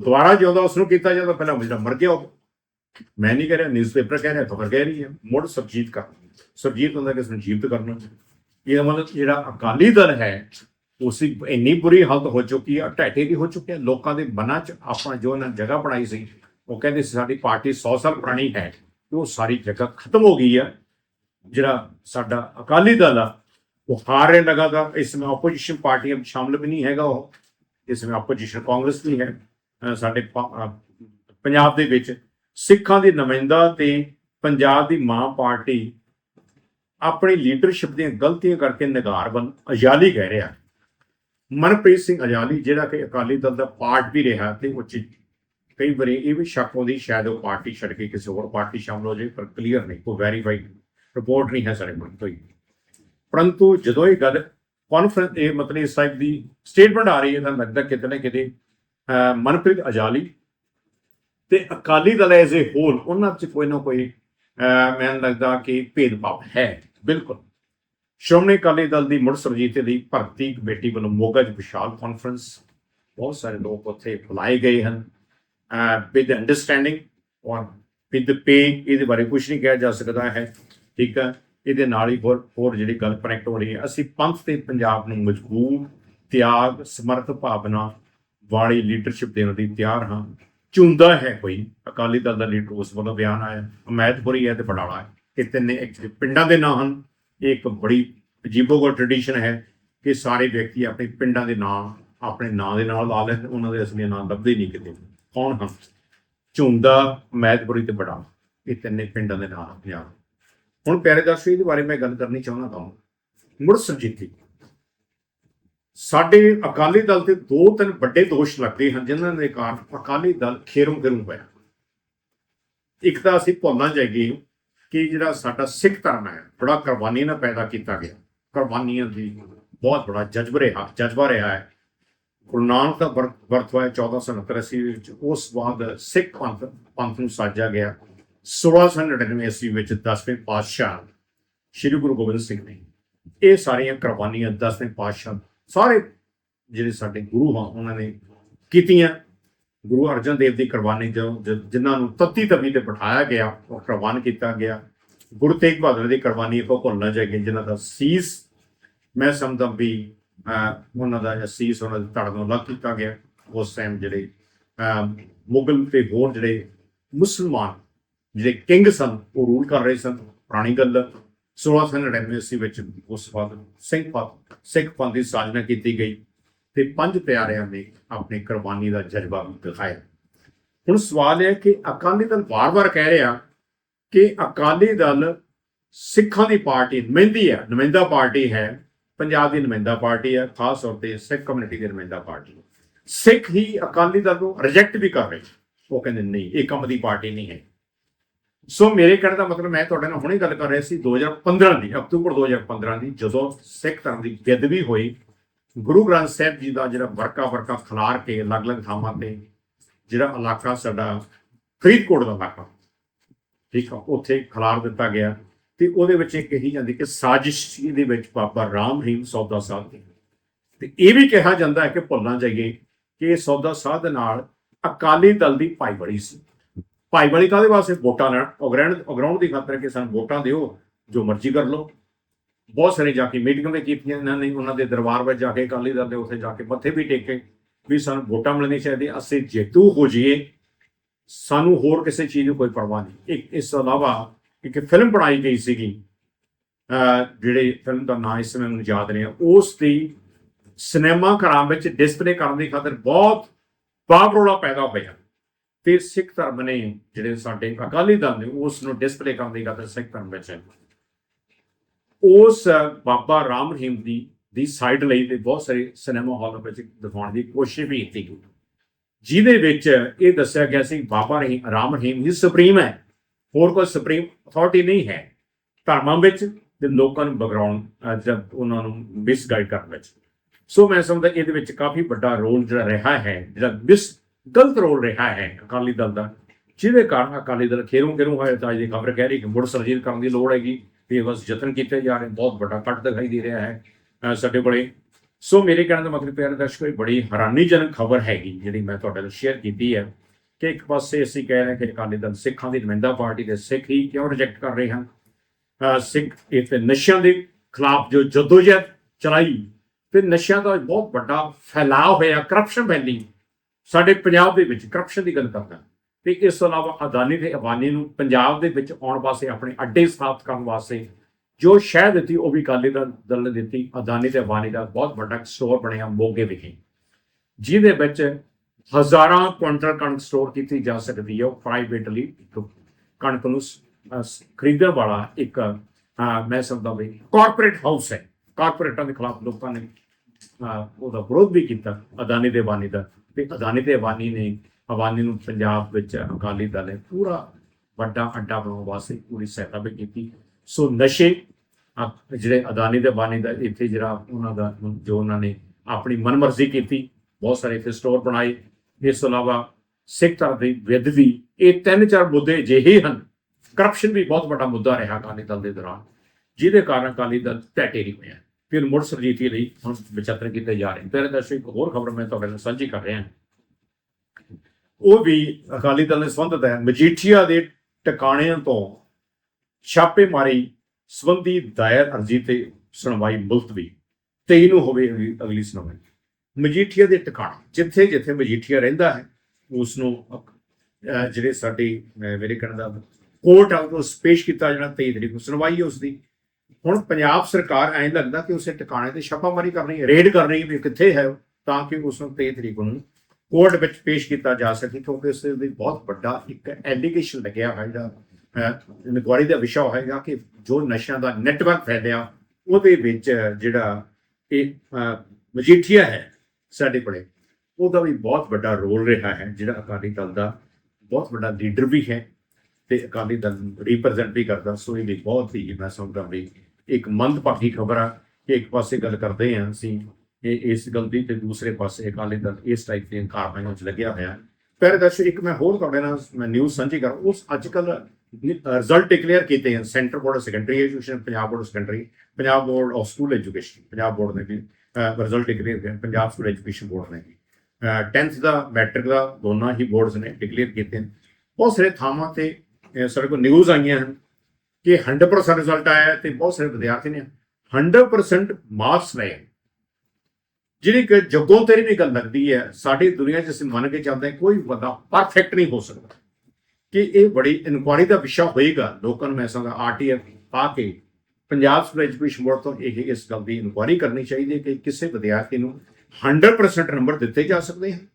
ਦੁਬਾਰਾ ਜਿਉਂਦਾ ਉਸ ਨੂੰ ਕੀਤਾ ਜਾਂਦਾ, ਪਹਿਲਾਂ ਜਿਹੜਾ ਮਰ ਗਿਆ ਉਹ। ਮੈਂ ਨਹੀਂ ਕਹਿ ਰਿਹਾ ਨਿਊਜ਼ਪੇਪਰ ਕਹਿ ਰਿਹਾ, ਖਬਰ ਕਹਿ ਰਹੀ ਹੈ। ਮੁੜ ਸਰਜੀਤ ਕਰਨਾ। ਸਰਜੀਤ ਹੁੰਦਾ ਕਿਸੇ ਨੂੰ ਜੀਵਤ ਕਰਨਾ। ਇਹ ਮਤਲਬ ਜਿਹੜਾ ਅਕਾਲੀ ਦਲ ਹੈ ਉਸੇ ਇੰਨੀ ਬੁਰੀ ਹਾਲਤ ਹੋ ਚੁੱਕੀ ਹੈ ਢਾਟੇ ਦੀ ਹੋ ਚੁੱਕੀ ਹੈ, ਲੋਕਾਂ ਦੇ ਮਨਾਂ 'ਚ ਆਪਾਂ ਜੋ ਇਹਨਾਂ ਨੇ ਜਗ੍ਹਾ ਬਣਾਈ ਸੀ, ਉਹ ਕਹਿੰਦੇ ਸਾਡੀ ਪਾਰਟੀ 100 ਸਾਲ ਪੁਰਾਣੀ ਹੈ ਉਹ ਸਾਰੀ ਜਗ੍ਹਾ ਖਤਮ ਹੋ ਗਈ ਹੈ। ਜਿਹੜਾ ਸਾਡਾ ਅਕਾਲੀ ਦਲ ਆ ਉਹ ਹਾਰ ਰਿਹਾ ਲਗਾਤਾਰ, ਇਸ ਸਮੇਂ ਆਪੋਜੀਸ਼ਨ ਪਾਰਟੀਆਂ ਵਿੱਚ ਸ਼ਾਮਲ ਵੀ ਨਹੀਂ ਹੈਗਾ ਉਹ ਇਸ ਸਮੇਂ ਆਪੋਜੀਸ਼ਨ ਕਾਂਗਰਸ ਨਹੀਂ ਹੈ ਸਾਡੇ ਪੰਜਾਬ ਦੇ ਵਿੱਚ, ਸਿੱਖਾਂ ਦੀ ਨੁਮਾਇੰਦਾ ਤੇ ਪੰਜਾਬ ਦੀ ਮਾਂ ਪਾਰਟੀ ਆਪਣੀ ਲੀਡਰਸ਼ਿਪ ਦੀਆਂ ਗਲਤੀਆਂ ਕਰਕੇ ਨਿਗਾਰ ਬਣ, ਅਜਾਲੀ ਕਹਿ ਰਿਹਾ। ਮਨਪ੍ਰੀਤ ਸਿੰਘ ਅਜਾਲੀ, ਜਿਹੜਾ ਕਿ ਅਕਾਲੀ ਦਲ ਦਾ ਪਾਰਟ ਵੀ ਰਿਹਾ ਤੇ ਉਹ 'ਚ, ਕਈ ਵਾਰੀ ਇਹ ਵੀ ਸ਼ੱਕ ਆਉਂਦੀ, ਸ਼ਾਇਦ ਉਹ ਪਾਰਟੀ ਛੱਡ ਕੇ ਕਿਸੇ ਹੋਰ ਪਾਰਟੀ ਸ਼ਾਮਲ ਹੋ ਜਾਵੇ ਪਰ ਕਲੀਅਰ ਨਹੀਂ ਕੋਈ ਵੈਰੀਫਾਈਡ ਰਿਪੋਰਟ ਨਹੀਂ ਹੈ ਸਾਡੇ ਕੋਲ ਕੋਈ। ਪਰੰਤੂ ਜਦੋਂ ਇਹ ਗੱਲ ਕਾਨਫਰੰਸ ਇਹ ਮਤਲਬ ਇਸ ਟਾਈਪ ਦੀ ਸਟੇਟਮੈਂਟ ਆ ਰਹੀ ਹੈ, ਤਾਂ ਲੱਗਦਾ ਕਿਤੇ ਨਾ ਕਿਤੇ ਮਨਪ੍ਰੀਤ ਅਜਾਲੀ ਤੇ Akali Dal as a whole ਉਹਨਾਂ 'ਚ ਕੋਈ ਨਾ ਕੋਈ ਮੈਨੂੰ ਲੱਗਦਾ ਕਿ ਭੇਦਭਾਵ ਹੈ। ਬਿਲਕੁਲ। ਸ਼੍ਰੋਮਣੀ ਅਕਾਲੀ ਦਲ ਦੀ ਮੁੜ ਸੁਰਜੀਤ ਲਈ ਭਰਤੀ ਕਮੇਟੀ ਵੱਲੋਂ ਮੋਗਾ 'ਚ ਵਿਸ਼ਾਲ ਕਾਨਫਰੰਸ ਬਹੁਤ ਸਾਰੇ ਲੋਕ ਉੱਥੇ ਬੁਲਾਏ ਗਏ ਹਨ। ਵਿਦ ਅੰਡਰਸਟੈਂਡਿੰਗ ਔਰ ਵਿਦ ਪੇ ਇਹਦੇ ਬਾਰੇ ਕੁਝ ਨਹੀਂ ਕਿਹਾ ਜਾ ਸਕਦਾ ਹੈ। ਠੀਕ ਹੈ। ਇਹਦੇ ਨਾਲ ਹੀ ਹੋਰ ਹੋਰ ਜਿਹੜੀ ਗੱਲ ਕਨੈਕਟ ਹੋ ਰਹੀ ਹੈ। ਅਸੀਂ ਪੰਥ ਤੇ ਪੰਜਾਬ ਨੂੰ ਮਜ਼ਬੂਤ, ਤਿਆਗ, ਸਮਰਥ ਭਾਵਨਾ ਵਾਲੀ ਲੀਡਰਸ਼ਿਪ ਦੇਣ ਲਈ ਤਿਆਰ ਹਾਂ। ਚੁੰਦਾ ਹੈ ਕੋਈ। ਅਕਾਲੀ ਦਲ ਦਾ ਲੀਡਰ ਉਸ ਵੱਲੋਂ ਬਿਆਨ ਆਇਆ। ਅਮੈਦਪੁਰੀ ਹੈ ਤੇ ਬਡਾਲਾ ਹੈ। ਇਹ ਤਿੰਨੇ ਐਕਚੁਅਲੀ ਪਿੰਡਾਂ ਦੇ ਨਾਂ ਹਨ। ਇਹ ਇੱਕ ਬੜੀ ਅਜੀਬੋ ਟ੍ਰੈਡੀਸ਼ਨ ਹੈ ਕਿ ਸਾਰੇ ਵਿਅਕਤੀ ਆਪਣੇ ਪਿੰਡਾਂ ਦੇ ਨਾਂ, ਆਪਣੇ ਨਾਂ ਦੇ ਨਾਲ ਲਾ ਲੈਣ। ਉਹਨਾਂ ਦੇ ਅਸਲੀ ਨਾਂ ਲੱਭਦੇ ਨਹੀਂ ਕਿਤੇ। ਕੌਣ ਹਨ? ਝੁੰਦਾ ਅਮੈਦਪੁਰੀ ਤੇ ਬਡਾਲਾ। ਇਹ ਤਿੰਨੇ ਪਿੰਡਾਂ ਦੇ ਨਾਂ ਹਨ ਪੰਜਾਬ ਹੁਣ ਪਿਆਰੇ ਦਰਸ਼ਕ, ਇਹਦੇ ਬਾਰੇ ਮੈਂ ਗੱਲ ਕਰਨੀ ਚਾਹੁੰਦਾ ਹਾਂ ਮੁੜ ਸੁਰਜੀਤੀ ਸਾਡੇ ਅਕਾਲੀ ਦਲ ਤੇ ਦੋ ਤਿੰਨ ਵੱਡੇ ਦੋਸ਼ ਲੱਗਦੇ ਹਨ, ਜਿਨ੍ਹਾਂ ਦੇ ਕਾਰਨ ਅਕਾਲੀ ਦਲ ਖੇਰੋਂ ਖੇਰੋਂ ਹੋਇਆ। ਇੱਕ ਤਾਂ ਅਸੀਂ ਭੁੱਲਣਾ ਚਾਹੀਏ ਕਿ ਜਿਹੜਾ ਸਾਡਾ ਸਿੱਖ ਧਰਮ ਹੈ, ਬੜਾ ਕੁਰਬਾਨੀ ਨਾਲ ਪੈਦਾ ਕੀਤਾ ਗਿਆ। ਕੁਰਬਾਨੀਆਂ ਦੀ ਬਹੁਤ ਬੜਾ ਜਜ਼ਬਾ ਰਿਹਾ ਜਜ਼ਬਾ ਰਿਹਾ ਹੈ। ਗੁਰੂ ਨਾਨਕ ਦਾ ਵਰ- ਵਰਤ ਹੋਇਆ 1489 ਵਿੱਚ ਉਸ ਬਾਅਦ ਸਿੱਖ ਪੰਥ ਪੰਥ ਨੂੰ ਸਾਜਿਆ ਗਿਆ। 1699 ਈਸਵੀ ਵਿੱਚ 10ਵੇਂ ਪਾਤਸ਼ਾਹ ਸ੍ਰੀ ਗੁਰੂ ਗੋਬਿੰਦ ਸਿੰਘ ਨੇ ਇਹ ਸਾਰੀਆਂ ਕੁਰਬਾਨੀਆਂ 10ਵੇਂ ਪਾਤਸ਼ਾਹ ਸਾਰੇ ਜਿਹੜੇ ਸਾਡੇ ਗੁਰੂ ਹਨ ਉਹਨਾਂ ਨੇ ਕੀਤੀਆਂ। ਗੁਰੂ ਅਰਜਨ ਦੇਵ ਦੀ ਕੁਰਬਾਨੀ ਜੋ ਜ- ਜਿਨ੍ਹਾਂ ਨੂੰ ਤੱਤੀ ਤਵੀ ਤੇ ਬਿਠਾਇਆ ਗਿਆ, ਉਹ ਕੁਰਬਾਨ ਕੀਤਾ ਗਿਆ। ਗੁਰੂ ਤੇਗ ਬਹਾਦਰ ਦੀ ਕੁਰਬਾਨੀ ਕੋ ਭੁੱਲਣਾ ਚਾਹੀਏ ਜਿਨ੍ਹਾਂ ਦਾ ਸੀਸ ਮੈਂ ਸਮਝਦਾ ਵੀ ਉਹਨਾਂ ਦਾ ਸੀਸ ਉਹਨਾਂ ਦੇ ਧੜ ਨੂੰ ਲੱਗ ਕੀਤਾ ਗਿਆ। ਉਸ ਟਾਈਮ ਜਿਹੜੇ ਮੁਗਲ ਤੇ ਹੋਰ ਜਿਹੜੇ ਮੁਸਲਮਾਨ ਜਿਹੜੇ ਕਿੰਗ ਸਨ, ਉਹ ਰੂਲ ਕਰ ਰਹੇ ਸਨ, ਪੁਰਾਣੀ ਗੱਲ 1699 ਵਿੱਚ ਉਸ ਵਕਤ ਸਿੰਘ ਪੰਥ ਸਿੱਖ ਪੰਥ ਦੀ ਸਾਜਨਾ ਕੀਤੀ ਗਈ ਤੇ ਪੰਜ ਪਿਆਰਿਆਂ ਨੇ ਆਪਣੀ ਕੁਰਬਾਨੀ ਦਾ ਜਜ਼ਬਾ ਦਿਖਾਇਆ। ਹੁਣ ਸਵਾਲ ਇਹ ਹੈ ਕਿ ਅਕਾਲੀ ਦਲ ਵਾਰ-ਵਾਰ ਕਹਿ ਰਿਹਾ ਕਿ ਅਕਾਲੀ ਦਲ ਸਿੱਖਾਂ ਦੀ ਪਾਰਟੀ ਨੁਮਾਇੰਦੀ ਹੈ ਨੁਮਾਇੰਦਾ ਪਾਰਟੀ ਹੈ, ਪੰਜਾਬ ਦੀ ਨੁਮਾਇੰਦਾ ਪਾਰਟੀ ਹੈ, ਖਾਸ ਤੌਰ ਤੇ ਸਿੱਖ ਕਮਿਊਨਿਟੀ ਦੀ ਨੁਮਾਇੰਦਾ ਪਾਰਟੀ। ਸਿੱਖ ਹੀ ਅਕਾਲੀ ਦਲ ਨੂੰ ਰਿਜੈਕਟ ਵੀ ਕਰ ਰਹੇ। ਉਹ ਕਹਿੰਦੇ, ਨਹੀਂ, ਇਹ ਕੰਮ ਦੀ ਪਾਰਟੀ ਨਹੀਂ ਹੈ। ਸੋ ਮੇਰੇ ਕਹਿਣ ਦਾ ਮਤਲਬ ਮੈਂ ਤੁਹਾਡੇ ਨਾਲ ਹੁਣੇ ਗੱਲ ਕਰ ਰਿਹਾ ਸੀ 2015 ਦੀ, ਅਕਤੂਬਰ 2015 ਦੀ, ਜਦੋਂ ਸਿੱਖ ਧਰਮ ਦੀ ਬੇਅਦਬੀ ਹੋਈ, ਗੁਰੂ ਗ੍ਰੰਥ ਸਾਹਿਬ ਜੀ ਦਾ ਜਿਹੜਾ ਵਰਕਾ ਵਰਕਾ ਖਲਾਰ ਕੇ ਅਲੱਗ-ਅਲੱਗ ਥਾਵਾਂ ਤੇ, ਜਿਹੜਾ ਇਲਾਕਾ ਸਾਡਾ ਫਰੀਦਕੋਟ ਦਾ ਇਲਾਕਾ, ਠੀਕ ਆ, ਉੱਥੇ ਖਲਾਰ ਦਿੱਤਾ ਗਿਆ ਤੇ ਉਹਦੇ ਵਿੱਚ ਇਹ ਕਹੀ ਜਾਂਦੀ ਕਿ ਸਾਜ਼ਿਸ਼ ਦੇ ਵਿੱਚ ਬਾਬਾ ਰਾਮ ਰਹੀਮ ਸੌਦਾ ਸਾਹਿਬ ਦੀ। ਤੇ ਇਹ ਵੀ ਕਿਹਾ ਜਾਂਦਾ ਹੈ ਕਿ ਭੁੱਲਣਾ ਚਾਹੀਏ ਕਿ ਇਹ ਸੌਦਾ ਸਾਧ ਦੇ ਨਾਲ ਅਕਾਲੀ ਦਲ ਦੀ ਭਾਈਵਾਲੀ ਸੀ। ਭਾਈਵਾਲੀ ਕਾਹਦੇ ਵਾਸਤੇ? ਵੋਟਾਂ ਲੈਣ ਉਗਰਾਉਣ ਉਗਰਾਉਣ ਦੀ ਖਾਤਰ ਕਿ ਸਾਨੂੰ ਵੋਟਾਂ ਦਿਓ, ਜੋ ਮਰਜ਼ੀ ਕਰ ਲਓ। ਬਹੁਤ ਸਾਰੇ ਜਾ ਕੇ ਮੀਟਿੰਗਾਂ ਵੀ ਕੀਤੀਆਂ ਇਹਨਾਂ ਨੇ, ਉਹਨਾਂ ਦੇ ਦਰਬਾਰ ਵਿੱਚ ਜਾ ਕੇ ਅਕਾਲੀ ਦਲ ਦੇ ਉੱਥੇ ਜਾ ਕੇ ਮੱਥੇ ਵੀ ਟੇਕੇ ਵੀ ਸਾਨੂੰ ਵੋਟਾਂ ਮਿਲਣੀ ਚਾਹੀਦੀ ਅਸੀਂ ਜੇਤੂ ਹੋ ਜਾਈਏ। ਸਾਨੂੰ ਹੋਰ ਕਿਸੇ ਚੀਜ਼ ਨੂੰ ਕੋਈ ਪਰਵਾਹ ਨਹੀਂ। ਇੱਕ ਇਸ ਤੋਂ ਇਲਾਵਾ ਇੱਕ ਫਿਲਮ ਬਣਾਈ ਗਈ ਸੀਗੀ। ਜਿਹੜੇ ਫਿਲਮ ਦਾ ਨਾਮ ਇਸ ਸਮੇਂ ਮੈਨੂੰ ਯਾਦ ਨਹੀਂ ਉਸ ਦੀ ਸਿਨੇਮਾ ਘਰਾਂ ਵਿੱਚ ਡਿਸਪਲੇ ਕਰਨ ਦੀ ਖਾਤਰ ਬਹੁਤ ਪਾਪ ਬਾਬਰੋਲਾ ਪੈਦਾ ਹੋਇਆ। ਤੇ ਸਿੱਖ ਧਰਮ ਨੇ ਜਿਹੜੇ ਸਾਡੇ ਅਕਾਲੀ ਦਲ ਨੇ, ਉਸ ਨੂੰ ਡਿਸਪਲੇ ਕਰਨ ਦੀ ਗੱਲ ਸਿੱਖ ਧਰਮ ਵਿੱਚ ਉਸ ਬਾਬਾ ਰਾਮ ਰਹੀਮ ਦੀ ਦੀ ਸਾਈਡ ਲਈ ਤੇ ਬਹੁਤ ਸਾਰੇ ਸਿਨੇਮਾ ਹਾਲ ਵਿੱਚ ਦਿਖਾਉਣ ਦੀ ਕੋਸ਼ਿਸ਼ ਵੀ ਕੀਤੀ ਗਈ। ਜਿਹਦੇ ਵਿੱਚ ਇਹ ਦੱਸਿਆ ਗਿਆ ਸੀ, ਬਾਬਾ ਰਹੀਮ, ਰਾਮ ਰਹੀਮ ਹੀ ਸੁਪਰੀਮ ਹੈ। ਹੋਰ ਕੋਈ ਸੁਪਰੀਮ ਅਥਾਰਟੀ ਨਹੀਂ ਹੈ। ਧਰਮਾਂ ਵਿੱਚ ਤੇ ਲੋਕਾਂ ਨੂੰ ਬਗਰਾਉਣ ਜਦ ਉਹਨਾਂ ਨੂੰ ਮਿਸਗਾਈਡ ਕਰਨ ਵਿੱਚ। ਸੋ ਮੈਂ ਸਮਝਦਾ ਇਹਦੇ ਵਿੱਚ ਕਾਫੀ ਵੱਡਾ ਰੋਲ ਜਿਹੜਾ ਰਿਹਾ ਹੈ, ਜਿਹੜਾ ਮਿਸ ਗਲਤ ਰੋਲ ਰਿਹਾ ਹੈ ਅਕਾਲੀ ਦਲ ਦਾ, ਜਿਹਦੇ ਕਾਰਨ ਅਕਾਲੀ ਦਲ ਖੇਰੋਂ ਖੇਰੂ ਹੋਇਆ ਤਾਂ ਅੱਜ ਦੀ ਖਬਰ ਕਹਿ ਰਹੀ ਕਿ ਮੁੜ ਸਰਜੀਤ ਕਰਨ ਦੀ ਲੋੜ ਹੈਗੀ, ਵੀ ਬਸ ਯਤਨ ਕੀਤੇ ਜਾ ਰਹੇ, ਬਹੁਤ ਵੱਡਾ ਕੱਟ ਦਿਖਾਈ ਦੇ ਰਿਹਾ ਹੈ ਸਾਡੇ ਕੋਲੇ। ਸੋ ਮੇਰੇ ਕਹਿਣ ਦਾ ਮਤਲਬ ਪਿਆਰੇ ਦਰਸ਼ਕੋ, ਇਹ ਬੜੀ ਹੈਰਾਨੀਜਨਕ ਖਬਰ ਹੈਗੀ, ਜਿਹੜੀ ਮੈਂ ਤੁਹਾਡੇ ਨਾਲ ਸ਼ੇਅਰ ਕੀਤੀ ਹੈ, ਕਿ ਇੱਕ ਪਾਸੇ ਅਸੀਂ ਕਹਿ ਰਹੇ ਹਾਂ ਕਿ ਅਕਾਲੀ ਦਲ ਸਿੱਖਾਂ ਦੀ ਨੁਮਾਇੰਦਾ ਪਾਰਟੀ ਦੇ ਸਿੱਖ ਹੀ ਕਿਉਂ ਰਿਜੈਕਟ ਕਰ ਰਹੇ ਹਨ? ਸਿੱਖ ਇਹ ਨਸ਼ਿਆਂ ਦੇ ਖਿਲਾਫ ਜੋ ਜਦੋਜਹਿਦ ਚਲਾਈ, ਤੇ ਨਸ਼ਿਆਂ ਦਾ ਬਹੁਤ ਵੱਡਾ ਫੈਲਾਅ ਹੋਇਆ ਕਰਪਸ਼ਨ ਫੈਲੀ। ਸਾਡੇ ਪੰਜਾਬ ਦੇ ਵਿੱਚ ਕਰਪਸ਼ਨ ਦੀ ਗੱਲ ਕਰਦਾ। ਤੇ ਇਸ ਤੋਂ ਇਲਾਵਾ ਅਦਾਨੀ ਤੇ ਅਬਾਨੀ ਨੂੰ ਪੰਜਾਬ ਦੇ ਵਿੱਚ ਆਉਣ ਵਾਸਤੇ, ਆਪਣੇ ਅੱਡੇ ਸਥਾਪਿਤ ਕਰਨ ਵਾਸਤੇ ਜੋ ਸ਼ਹਿ ਦਿੱਤੀ, ਉਹ ਵੀ ਅਕਾਲੀ ਦਲ ਦਲ ਨੇ ਦਿੱਤੀ। ਅਦਾਨੀ ਤੇ ਅਬਾਨੀ ਦਾ ਬਹੁਤ ਵੱਡਾ ਸਟੋਰ ਬਣਿਆ ਮੋਗੇ ਵਿਖੇ। ਜਿਹਦੇ ਵਿੱਚ ਹਜ਼ਾਰਾਂ ਕੁਇੰਟਲ ਕਣਕ ਸਟੋਰ ਕੀਤੀ ਜਾ ਸਕਦੀ ਹੈ। ਉਹ ਪ੍ਰਾਈਵੇਟਲੀ ਕਣਕ ਨੂੰ ਖਰੀਦਣ ਵਾਲਾ ਇੱਕ ਮੈਂ ਸਮਝਦਾ ਵੀ ਕਾਰਪੋਰੇਟ ਹਾਊਸ ਹੈ। ਕਾਰਪੋਰੇਟਾਂ ਦੇ ਖਿਲਾਫ ਲੋਕਾਂ ਨੇ ਉਹਦਾ ਵਿਰੋਧ ਵੀ ਕੀਤਾ, ਅਦਾਨੀ ਦੇ ਅਬਾਨੀ ਦਾ। ਤੇ ਅਦਾਨੀ ਤੇ ਅਬਾਨੀ ਨੇ ਅਬਾਨੀ ਨੂੰ ਪੰਜਾਬ ਵਿੱਚ ਅਕਾਲੀ ਦਲ ਨੇ ਪੂਰਾ ਵੱਡਾ ਅੱਡਾ ਬਣਾਉਣ ਵਾਸਤੇ ਪੂਰੀ ਸਹਾਇਤਾ ਵੀ ਕੀਤੀ। ਸੋ ਨਸ਼ੇ ਜਿਹੜੇ ਅਦਾਨੀ ਦੇ ਅਬਾਨੀ ਦਾ ਇੱਥੇ ਜਿਹੜਾ ਉਹਨਾਂ ਦਾ ਜੋ ਉਹਨਾਂ ਨੇ ਆਪਣੀ ਮਨਮਰਜ਼ੀ ਕੀਤੀ, ਬਹੁਤ ਸਾਰੇ ਇੱਥੇ ਸਟੋਰ ਬਣਾਏ। ਇਸ ਤੋਂ ਇਲਾਵਾ ਸਿੱਖ ਧਰਮ ਦੀ ਬੇਅਦਬੀ ਇਹ ਤਿੰਨ ਚਾਰ ਮੁੱਦੇ ਅਜਿਹੇ ਹਨ। ਕਰਪਸ਼ਨ ਵੀ ਬਹੁਤ ਵੱਡਾ ਮੁੱਦਾ ਰਿਹਾ ਅਕਾਲੀ ਦਲ ਦੇ ਦੌਰਾਨ, ਜਿਹਦੇ ਕਾਰਨ ਅਕਾਲੀ ਦਲ ਢਹਿ ਹੋਇਆ ਫਿਰ ਮੁੜ ਸਰਜੀਤੀ ਲਈ ਹੁਣ ਵਿਚਾਰ ਕੀਤੇ ਜਾ ਰਹੇ ਫਿਰ ਦਰਸ਼ਕ ਇੱਕ ਹੋਰ ਖਬਰ ਮੈਂ ਤੁਹਾਡੇ ਨਾਲ ਸਾਂਝੀ ਕਰ ਰਿਹਾ ਉਹ ਵੀ ਅਕਾਲੀ ਦਲ ਨਾਲ ਸੰਬੰਧਿਤ ਹੈ, ਮਜੀਠੀਆ ਦੇ ਟਿਕਾਣਿਆਂ ਤੋਂ ਛਾਪੇਮਾਰੀ ਸੰਬੰਧੀ ਦਾਇਰ ਅਰਜ਼ੀ ਤੇ ਸੁਣਵਾਈ ਮੁਲਤਵੀ 23 ਨੂੰ ਹੋਵੇ ਅਗਲੀ- ਅਗਲੀ ਸੁਣਵਾਈ। ਮਜੀਠੀਆ ਦੇ ਟਿਕਾਣਾ, ਜਿੱਥੇ ਜਿੱਥੇ ਮਜੀਠੀਆ ਰਹਿੰਦਾ ਹੈ ਉਸ ਨੂੰ ਜਿਹੜੇ ਸਾਡੇ ਮੇਰੇ ਕਹਿਣ ਦਾ ਕੋਰਟ ਆ ਉਹ ਪੇਸ਼ ਕੀਤਾ ਜਾਣਾ 23 ਤਰੀਕ ਨੂੰ ਸੁਣਵਾਈ ਹੈ ਉਸ ਦੀ ਹੁਣ ਪੰਜਾਬ ਸਰਕਾਰ ਐਂ ਲੱਗਦਾ ਕਿ ਉਸੇ ਟਿਕਾਣੇ ਤੇ ਛਾਪਾਮਾਰੀ ਕਰਨੀ ਹੈ ਰੇਡ ਕਰਨੀ ਹੈ ਵੀ ਕਿੱਥੇ ਹੈ ਤਾਂ ਕਿ ਉਸ ਨੂੰ 23 ਤਰੀਕ ਨੂੰ ਕੋਰਟ ਵਿੱਚ ਪੇਸ਼ ਕੀਤਾ ਜਾ ਸਕੇ, ਕਿਉਂਕਿ ਉਸ ਦੇ ਬਹੁਤ ਵੱਡਾ ਇੱਕ ਐਲੀਗੇਸ਼ਨ ਲੱਗਿਆ ਹੋਇਆ ਜਿਹੜਾ ਇਨਕੁਆਰੀ ਦਾ ਵਿਸ਼ਾ ਹੋਏਗਾ ਕਿ ਜੋ ਨਸ਼ਿਆਂ ਦਾ ਨੈਟਵਰਕ ਫੈਲਿਆ, ਉਹਦੇ ਵਿੱਚ ਜਿਹੜਾ ਇਹ ਮਜੀਠੀਆ ਹੈ ਸਾਡੇ ਕੋਲੇ, ਉਹਦਾ ਵੀ ਬਹੁਤ ਵੱਡਾ ਰੋਲ ਰਿਹਾ ਹੈ, ਜਿਹੜਾ ਅਕਾਲੀ ਦਲ ਦਾ ਬਹੁਤ ਵੱਡਾ ਲੀਡਰ ਵੀ ਹੈ। ਤੇ ਅਕਾਲੀ ਦਲ ਨੂੰ ਰਿਪਰੈਜ਼ੈਂਟ ਵੀ ਕਰਦਾ। ਸੋ ਇਹ ਵੀ ਬਹੁਤ ਹੀ ਮੈਂ ਸਮਝਦਾ ਵੀ ਇੱਕ ਮੰਦਭਾਗੀ ਖਬਰ ਆ। ਕਿ ਇੱਕ ਪਾਸੇ ਗੱਲ ਕਰਦੇ ਹਾਂ ਅਸੀਂ, ਇਹ ਇਸ ਗੱਲ ਦੀ ਤੇ ਦੂਸਰੇ ਪਾਸੇ ਅਕਾਲੀ ਦਲ ਇਸ ਟਾਈਪ ਦੀਆਂ ਕਾਰਵਾਈਆਂ 'ਚ ਲੱਗਿਆ ਹੋਇਆ। ਹੈ ਪਰ ਦਰਸ਼ਕ ਇੱਕ ਮੈਂ ਹੋਰ ਤੁਹਾਡੇ ਨਾਲ ਮੈਂ ਨਿਊਜ਼ ਸਾਂਝੀ ਕਰ। ਉਸ ਅੱਜ ਕੱਲ ਰਿਜ਼ਲਟ ਡਿਕਲੇਅਰ ਕੀਤੇ ਹਨ। Centre board secondary education Punjab board secondary Punjab board of school education Punjab board ਨੇ ਵੀ ਰਿਜ਼ਲਟ ਡਿਕਲੇਅਰ ਕੀਤੇ ਪੰਜਾਬ ਸਕੂਲ ਐਜੂਕੇਸ਼ਨ ਬੋਰਡ ਨੇ ਵੀ। 10th ਦਾ ਮੈਟ੍ਰਿਕ ਦਾ ਦੋਨਾਂ ਹੀ ਬੋਰਡਸ ਨੇ ਡਿਕਲੇਅਰ ਕੀਤੇ ਬਹੁਤ ਸਾਰੇ ਥਾਵਾਂ ਤੇ ਸਾਡੇ ਕੋਲ ਨਿਊਜ਼ ਆਈਆਂ ਹਨ ਕਿ 100% ਰਿਜ਼ਲਟ ਆਇਆ ਹੈ ਤੇ ਬਹੁਤ ਸਾਰੇ ਵਿਦਿਆਰਥੀ ਨੇ 100% ਮਾਰਕਸ ਲਏ ਹਨ। ਜਿਹੜੀ ਕਿ ਜੱਗੋਂ ਤੇਰੀ ਵੀ ਗੱਲ ਲੱਗਦੀ ਹੈ, ਸਾਡੀ ਦੁਨੀਆ 'ਚ ਅਸੀਂ ਮੰਨ ਕੇ ਚੱਲਦੇ ਕੋਈ ਬੰਦਾ ਪਰਫੈਕਟ ਨਹੀਂ ਹੋ ਸਕਦਾ। ਕਿ ਇਹ ਬੜੀ ਇਨਕੁਆਰੀ ਦਾ ਵਿਸ਼ਾ ਹੋਏਗਾ। ਲੋਕਾਂ ਨੂੰ ਮੈਂ ਸਮਝਦਾ ਆਰਟੀਐਫ ਪਾ ਕੇ ਪੰਜਾਬ ਸਕੂਲ ਐਜੂਕੇਸ਼ਨ ਬੋਰਡ ਤੋਂ ਇਹ, ਇਸ ਗੱਲ ਦੀ ਇਨਕੁਆਰੀ ਕਰਨੀ ਚਾਹੀਦੀ ਹੈ ਕਿ ਕਿਸੇ ਵਿਦਿਆਰਥੀ ਨੂੰ 100% ਨੰਬਰ ਦਿੱਤੇ ਜਾ ਸਕਦੇ ਹਨ।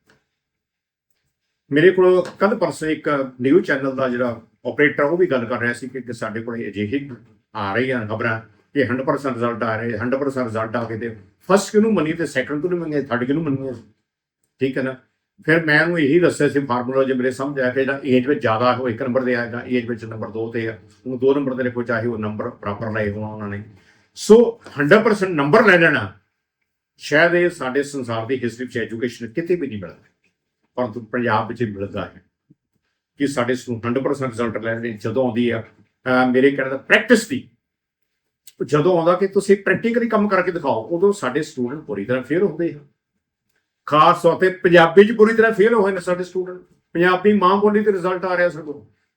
ਮੇਰੇ ਕੋਲ ਕੱਲ ਪਰਸੋਂ ਇੱਕ ਨਿਊਜ਼ ਚੈਨਲ ਦਾ ਜਿਹੜਾ ਆਪਰੇਟਰ ਉਹ ਵੀ ਗੱਲ ਕਰ ਰਿਹਾ ਸੀ ਕਿ ਸਾਡੇ ਕੋਲ ਅਜਿਹੀ ਆ ਰਹੀਆਂ ਖਬਰਾਂ ਕਿ 100% ਰਿਜ਼ਲਟ ਆ ਰਹੇ 100% ਰਿਜ਼ਲਟ ਆ ਕੇ ਤੇ ਫਸਟ ਕਿਹਨੂੰ ਮੰਨੀ ਤੇ ਸੈਕੰਡ ਕਿਹਨੂੰ ਮੰਗੇ ਥਰਡ ਕਿਹਨੂੰ ਮੰਨੀ ਠੀਕ ਹੈ ਨਾ? ਫਿਰ ਮੈਂ ਉਹਨੂੰ ਇਹੀ ਦੱਸਿਆ ਸੀ ਫਾਰਮੂਲਾ ਜੇ ਮੇਰੇ ਸਮਝ ਆਇਆ ਕਿ ਜਿਹੜਾ ਏਜ ਵਿੱਚ ਜ਼ਿਆਦਾ ਉਹ ਇੱਕ ਨੰਬਰ ਦੇ ਆਏਗਾ ਏਜ ਵਿੱਚ ਨੰਬਰ 2 ਤੇ ਆ, ਉਹਨੂੰ ਦੋ ਨੰਬਰ ਦੇ ਕੋਈ ਚਾਹੇ ਉਹ ਨੰਬਰ ਪ੍ਰੋਪਰ ਲਏ ਹੋਣ ਉਹਨਾਂ ਨੇ। ਸੋ 100% ਨੰਬਰ ਲੈ ਲੈਣਾ। ਸ਼ਾਇਦ ਇਹ ਸਾਡੇ ਸੰਸਾਰ ਦੀ ਹਿਸਟਰੀ ਵਿੱਚ ਐਜੂਕੇਸ਼ਨ ਕਿਤੇ ਵੀ ਨਹੀਂ ਮਿਲਦਾ। ਪਰੰਤੂ ਪੰਜਾਬ ਵਿੱਚ ਮਿਲਦਾ ਹੈ। ਕਿ ਸਾਡੇ ਸਟੂਡੈਂਟ 100% ਰਿਜ਼ਲਟ ਲੈਂਦੇ ਜਦੋਂ ਆਉਂਦੀ ਆ ਮੇਰੇ ਕਹਿਣ ਦਾ ਪ੍ਰੈਕਟਿਸ ਦੀ ਜਦੋਂ ਆਉਂਦਾ ਕਿ ਤੁਸੀਂ ਪ੍ਰੈਕਟੀਕਲੀ ਕੰਮ ਕਰਕੇ ਦਿਖਾਓ, ਉਦੋਂ ਸਾਡੇ ਸਟੂਡੈਂਟ ਪੂਰੀ ਤਰ੍ਹਾਂ ਫੇਲ ਹੁੰਦੇ ਆ। ਖਾਸ ਤੌਰ ਤੇ ਪੰਜਾਬੀ 'ਚ ਪੂਰੀ ਤਰ੍ਹਾਂ ਫੇਲ ਹੋਏ ਨੇ ਸਾਡੇ ਸਟੂਡੈਂਟ। ਪੰਜਾਬੀ ਮਾਂ ਬੋਲੀ ਤੇ ਰਿਜ਼ਲਟ ਆ ਰਿਹਾ ਸਗੋਂ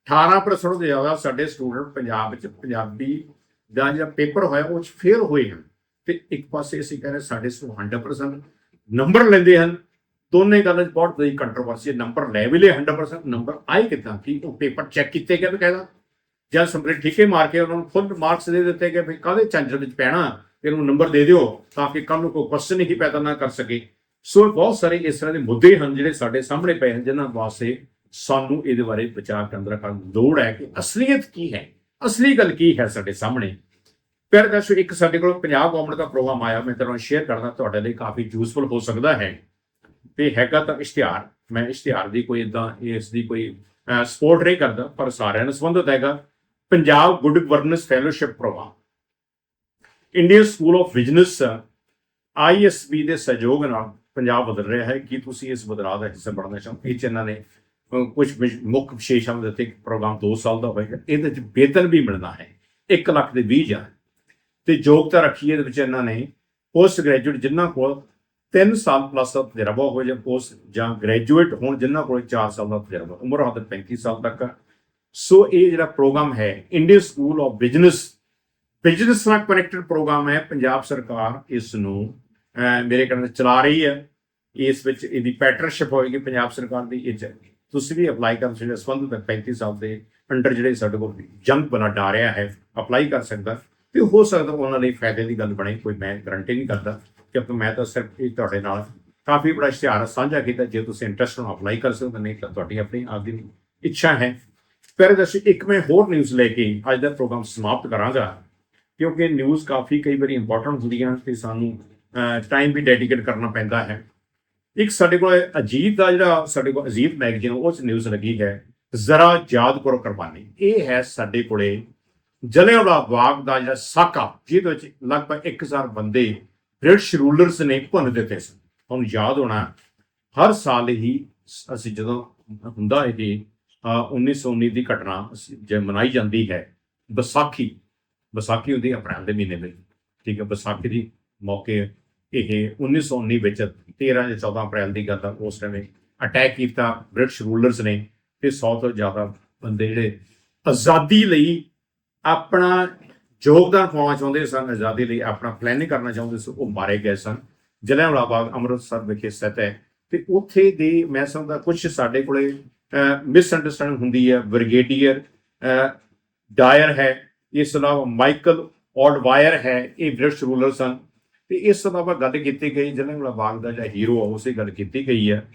18% ਤੋਂ ਜ਼ਿਆਦਾ ਸਾਡੇ ਸਟੂਡੈਂਟ ਪੰਜਾਬ 'ਚ, ਪੰਜਾਬੀ ਦਾ ਜਿਹੜਾ ਪੇਪਰ ਹੋਇਆ, ਉਹ 'ਚ ਫੇਲ ਹੋਏ ਹਨ। ਤੇ ਇੱਕ ਪਾਸੇ ਅਸੀਂ ਕਹਿੰਦੇ ਸਾਡੇ ਸਟੂਡੈਂਟ 100% ਨੰਬਰ ਲੈਂਦੇ ਹਨ। ਦੋਨੇ ਗੱਲਾਂ 'ਚ ਬਹੁਤ ਬੜੀ ਕੰਟਰੋਵਰਸੀ ਨੰਬਰ ਲੈ ਵੀ ਲਿਆ 100% ਨੰਬਰ ਆਏ ਕਿੱਦਾਂ? ਕਿ ਉਹ ਪੇਪਰ ਚੈੱਕ ਕੀਤੇ ਗਏ ਬਕਾਇਦਾ ਜਾਂ ਸੰਪਰੇਟ ਠੀਕੇ ਮਾਰ ਕੇ ਉਹਨਾਂ ਨੂੰ ਫੁੱਲ ਮਾਰਕਸ ਦੇ ਦਿੱਤੇ ਗਏ ਵੀ ਕਾਹਦੇ ਚੰਜਰ ਵਿੱਚ ਪੈਣਾ? ਇਹਨੂੰ ਨੰਬਰ ਦੇ ਦਿਓ ਤਾਂ ਕਿ ਕੱਲ ਨੂੰ ਕੋਈ ਕੁਐਸਚਨ ਹੀ ਪੈਦਾ ਨਾ ਕਰ ਸਕੇ। ਸੋ ਬਹੁਤ ਸਾਰੇ ਇਸ ਤਰ੍ਹਾਂ ਦੇ ਮੁੱਦੇ ਹਨ ਜਿਹੜੇ ਸਾਡੇ ਸਾਹਮਣੇ ਪਏ ਹਨ, ਜਿਨ੍ਹਾਂ ਵਾਸਤੇ ਸਾਨੂੰ ਇਹਦੇ ਬਾਰੇ ਵਿਚਾਰ ਕਰਨ ਦਾ ਲੋੜ ਹੈ ਕਿ ਅਸਲੀਅਤ ਕੀ ਹੈ। ਅਸਲੀ ਗੱਲ ਕੀ ਹੈ ਸਾਡੇ ਸਾਹਮਣੇ? ਫਿਰ ਦੱਸੋ ਇੱਕ ਸਾਡੇ ਕੋਲ ਪੰਜਾਬ ਗਵਰਨਮੈਂਟ ਦਾ ਪ੍ਰੋਗਰਾਮ ਆਇਆ। ਮੈਂ ਤੁਹਾਨੂੰ ਸ਼ੇਅਰ ਕਰਦਾ, ਤੁਹਾਡੇ ਲਈ ਕਾਫੀ ਯੂਸਫੁਲ ਹੋ ਸਕਦਾ ਹੈ। ਤੇ ਹੈਗਾ ਤਾਂ ਇਸ਼ਤਿਹਾਰ। ਮੈਂ ਇਸ਼ਤਿਹਾਰ ਦੀ ਕੋਈ ਇਦਾਂ ਇਸ ਦੀ ਕੋਈ ਸਪੋਰਟ ਨਹੀਂ ਕਰਦਾ, ਪਰ ਸਾਰਿਆਂ ਨਾਲ ਸੰਬੰਧਿਤ ਹੈਗਾ। Punjab good governance fellowship programme Indian school of business ISB ਦੇ ਸਹਿਯੋਗ ਨਾਲ ਪੰਜਾਬ ਬਦਲ ਰਿਹਾ ਹੈ। ਕੀ ਤੁਸੀਂ ਇਸ ਬਦਲਾਅ ਦਾ ਹਿੱਸਾ ਬਣਨਾ ਚਾਹੋ? ਇਹ 'ਚ ਇਹਨਾਂ ਨੇ ਕੁਝ ਮੁੱਖ ਵਿਸ਼ੇਸ਼ਾਂ ਦੇ ਦਿੱਤੇ ਪ੍ਰੋਗਰਾਮ 2 ਸਾਲ ਦਾ ਹੋਏਗਾ। ਇਹਦੇ ਵਿੱਚ ਵੇਤਨ ਵੀ ਮਿਲਣਾ ਹੈ। 1 ਲੱਖ ਦੇ 20 ਹਜ਼ਾਰ। ਤੇ ਯੋਗਤਾ ਰੱਖੀ, ਇਹਦੇ ਵਿੱਚ ਇਹਨਾਂ ਨੇ ਪੋਸਟ ਗ੍ਰੈਜੂਏਟ ਜਿਨ੍ਹਾਂ ਕੋਲ 3 ਸਾਲ ਪਲੱਸ ਦਾ ਤਜਰਬਾ ਹੋਵੇ ਜਾਂ ਪੋਸਟ ਜਾਂ ਗ੍ਰੈਜੂਏਟ ਹੋਣ ਜਿਨ੍ਹਾਂ ਕੋਲ 4 ਸਾਲ ਦਾ ਤਜਰਬਾ, ਉਮਰ ਹੱਦ 35 ਸਾਲ ਤੱਕ। ਸੋ ਇਹ ਜਿਹੜਾ ਪ੍ਰੋਗਰਾਮ ਹੈ Indian school of business business ਨਾਲ ਕਨੈਕਟਡ ਪ੍ਰੋਗਰਾਮ ਹੈ। ਪੰਜਾਬ ਸਰਕਾਰ ਇਸ ਨੂੰ ਮੇਰੇ ਕਹਿੰਦੇ ਚਲਾ ਰਹੀ ਹੈ। ਇਸ ਵਿੱਚ ਇਹਦੀ ਪੈਟਰਨਸ਼ਿਪ ਹੋਏਗੀ ਪੰਜਾਬ ਸਰਕਾਰ ਦੀ। ਇਹ 'ਚ ਤੁਸੀਂ ਵੀ ਅਪਲਾਈ ਕਰ ਸਕਦੇ ਸੰਬੰਧਿਤ 35 ਸਾਲ ਦੇ ਅੰਡਰ ਜਿਹੜੇ ਸਾਡੇ ਕੋਲ ਜੰਗ ਬਣਾ ਡਾ ਰਿਹਾ ਹੈ ਅਪਲਾਈ ਕਰ ਸਕਦਾ। ਤੇ ਹੋ ਸਕਦਾ ਉਹਨਾਂ ਲਈ ਫਾਇਦੇ ਦੀ ਗੱਲ ਬਣੇ, ਕੋਈ ਮੈਂ ਗਰੰਟੀ ਨਹੀਂ ਕਰਦਾ। ਕਿਉਂਕਿ ਮੈਂ ਤਾਂ ਸਿਰਫ ਇਹ ਤੁਹਾਡੇ ਨਾਲ ਕਾਫੀ ਬੜਾ ਇਸ਼ਤਿਹਾਰ ਸਾਂਝਾ ਕੀਤਾ, ਜੇ ਤੁਸੀਂ ਇੰਟਰਸਟ ਨੂੰ ਅਪਲਾਈ ਕਰ ਸਕਦੇ ਨਹੀਂ ਤਾਂ ਤੁਹਾਡੀ ਆਪਣੀ ਆਪਦੀ ਇੱਛਾ ਹੈ। ਪਰ ਦਰਸ਼ਕ ਇੱਕ ਮੈਂ ਹੋਰ ਨਿਊਜ਼ ਲੈ ਕੇ ਅੱਜ ਦਾ ਪ੍ਰੋਗਰਾਮ ਸਮਾਪਤ ਕਰਾਂਗਾ, ਕਿਉਂਕਿ ਨਿਊਜ਼ ਕਾਫੀ ਕਈ ਵਾਰੀ ਇੰਪੋਰਟੈਂਟ ਹੁੰਦੀਆਂ ਤੇ ਸਾਨੂੰ ਟਾਈਮ ਵੀ ਡੈਡੀਕੇਟ ਕਰਨਾ ਪੈਂਦਾ ਹੈ। ਇੱਕ ਸਾਡੇ ਕੋਲ ਅਜੀਤ ਦਾ ਜਿਹੜਾ ਸਾਡੇ ਕੋਲ ਅਜੀਤ ਮੈਗਜ਼ੀਨ ਉਹ ਚ ਨਿਊਜ਼ ਲੱਗੀ ਹੈ, ਜ਼ਰਾ ਯਾਦ ਕਰੋ ਕੁਰਬਾਨੀ। ਇਹ ਹੈ ਸਾਡੇ ਕੋਲੇ ਜਲਿਆਂਵਾਲਾ ਬਾਗ ਦਾ ਜਿਹੜਾ ਸਾਕਾ, ਜਿਹਦੇ ਵਿੱਚ ਲਗਭਗ 1000 ਬੰਦੇ ਬ੍ਰਿਟਿਸ਼ ਰੂਲਰਸ ਨੇ ਭੁੰਨ ਦਿੱਤੇ ਸਨ ਤੁਹਾਨੂੰ ਯਾਦ ਹੋਣਾ ਹਰ ਸਾਲ ਹੀ ਅਸੀਂ ਜਦੋਂ ਹੁੰਦਾ ਇਹ ਅ, 1919 ਦੀ ਘਟਨਾ ਜੇ ਮਨਾਈ ਜਾਂਦੀ ਹੈ ਵਿਸਾਖੀ ਵਿਸਾਖੀ ਹੁੰਦੀ ਅਪ੍ਰੈਲ ਦੇ ਮਹੀਨੇ ਵਿੱਚ ਠੀਕ ਹੈ ਵਿਸਾਖੀ ਦੀ ਮੌਕੇ ਇਹ 1919 ਵਿੱਚ 13 ਜਾਂ 14 ਅਪ੍ਰੈਲ ਦੀ ਗੱਲ ਉਸ ਸਮੇਂ ਅਟੈਕ ਕੀਤਾ ਬ੍ਰਿਟਿਸ਼ ਰੂਲਰਸ ਨੇ ਤੇ 100 ਤੋਂ ਜ਼ਿਆਦਾ ਬੰਦੇ ਜਿਹੜੇ ਆਜ਼ਾਦੀ ਲਈ ਆਪਣਾ ਯੋਗਦਾਨ ਪਾਉਣਾ ਚਾਹੁੰਦੇ ਸਨ, ਆਜ਼ਾਦੀ ਲਈ ਆਪਣਾ ਪਲੈਨਿੰਗ ਕਰਨਾ ਚਾਹੁੰਦੇ ਸੀ, ਉਹ ਮਾਰੇ ਗਏ ਸਨ। ਜਲਿਆਂਵਾਲਾ ਬਾਗ, ਅੰਮ੍ਰਿਤਸਰ ਵਿਖੇ ਸਥਿਤ ਹੈ। ਤੇ ਉੱਥੇ ਦੇ ਮੈਂ ਸਮਝਦਾ ਕੁਝ ਸਾਡੇ ਕੋਲੇ ਮਿਸ ਅੰਡਰਸਟੈਂਡਿੰਗ ਹੁੰਦੀ ਹੈ ਬ੍ਰਿਗੇਡੀਅਰ ਡਾਇਰ ਹੈ। ਇਸ ਤੋਂ ਇਲਾਵਾ ਮਾਈਕਲ ਆਲਡਵਾਇਰ ਹੈ, ਇਹ ਬ੍ਰਿਟਿਸ਼ ਰੂਲਰ ਸਨ। ਤੇ ਇਸ ਤੋਂ ਇਲਾਵਾ ਗੱਲ ਕੀਤੀ ਗਈ ਜਲਿਆਂਵਾਲਾ ਬਾਗ ਦਾ ਜਿਹੜਾ ਹੀਰੋ ਆ, ਉਸੇ ਗੱਲ ਕੀਤੀ ਗਈ ਹੈ।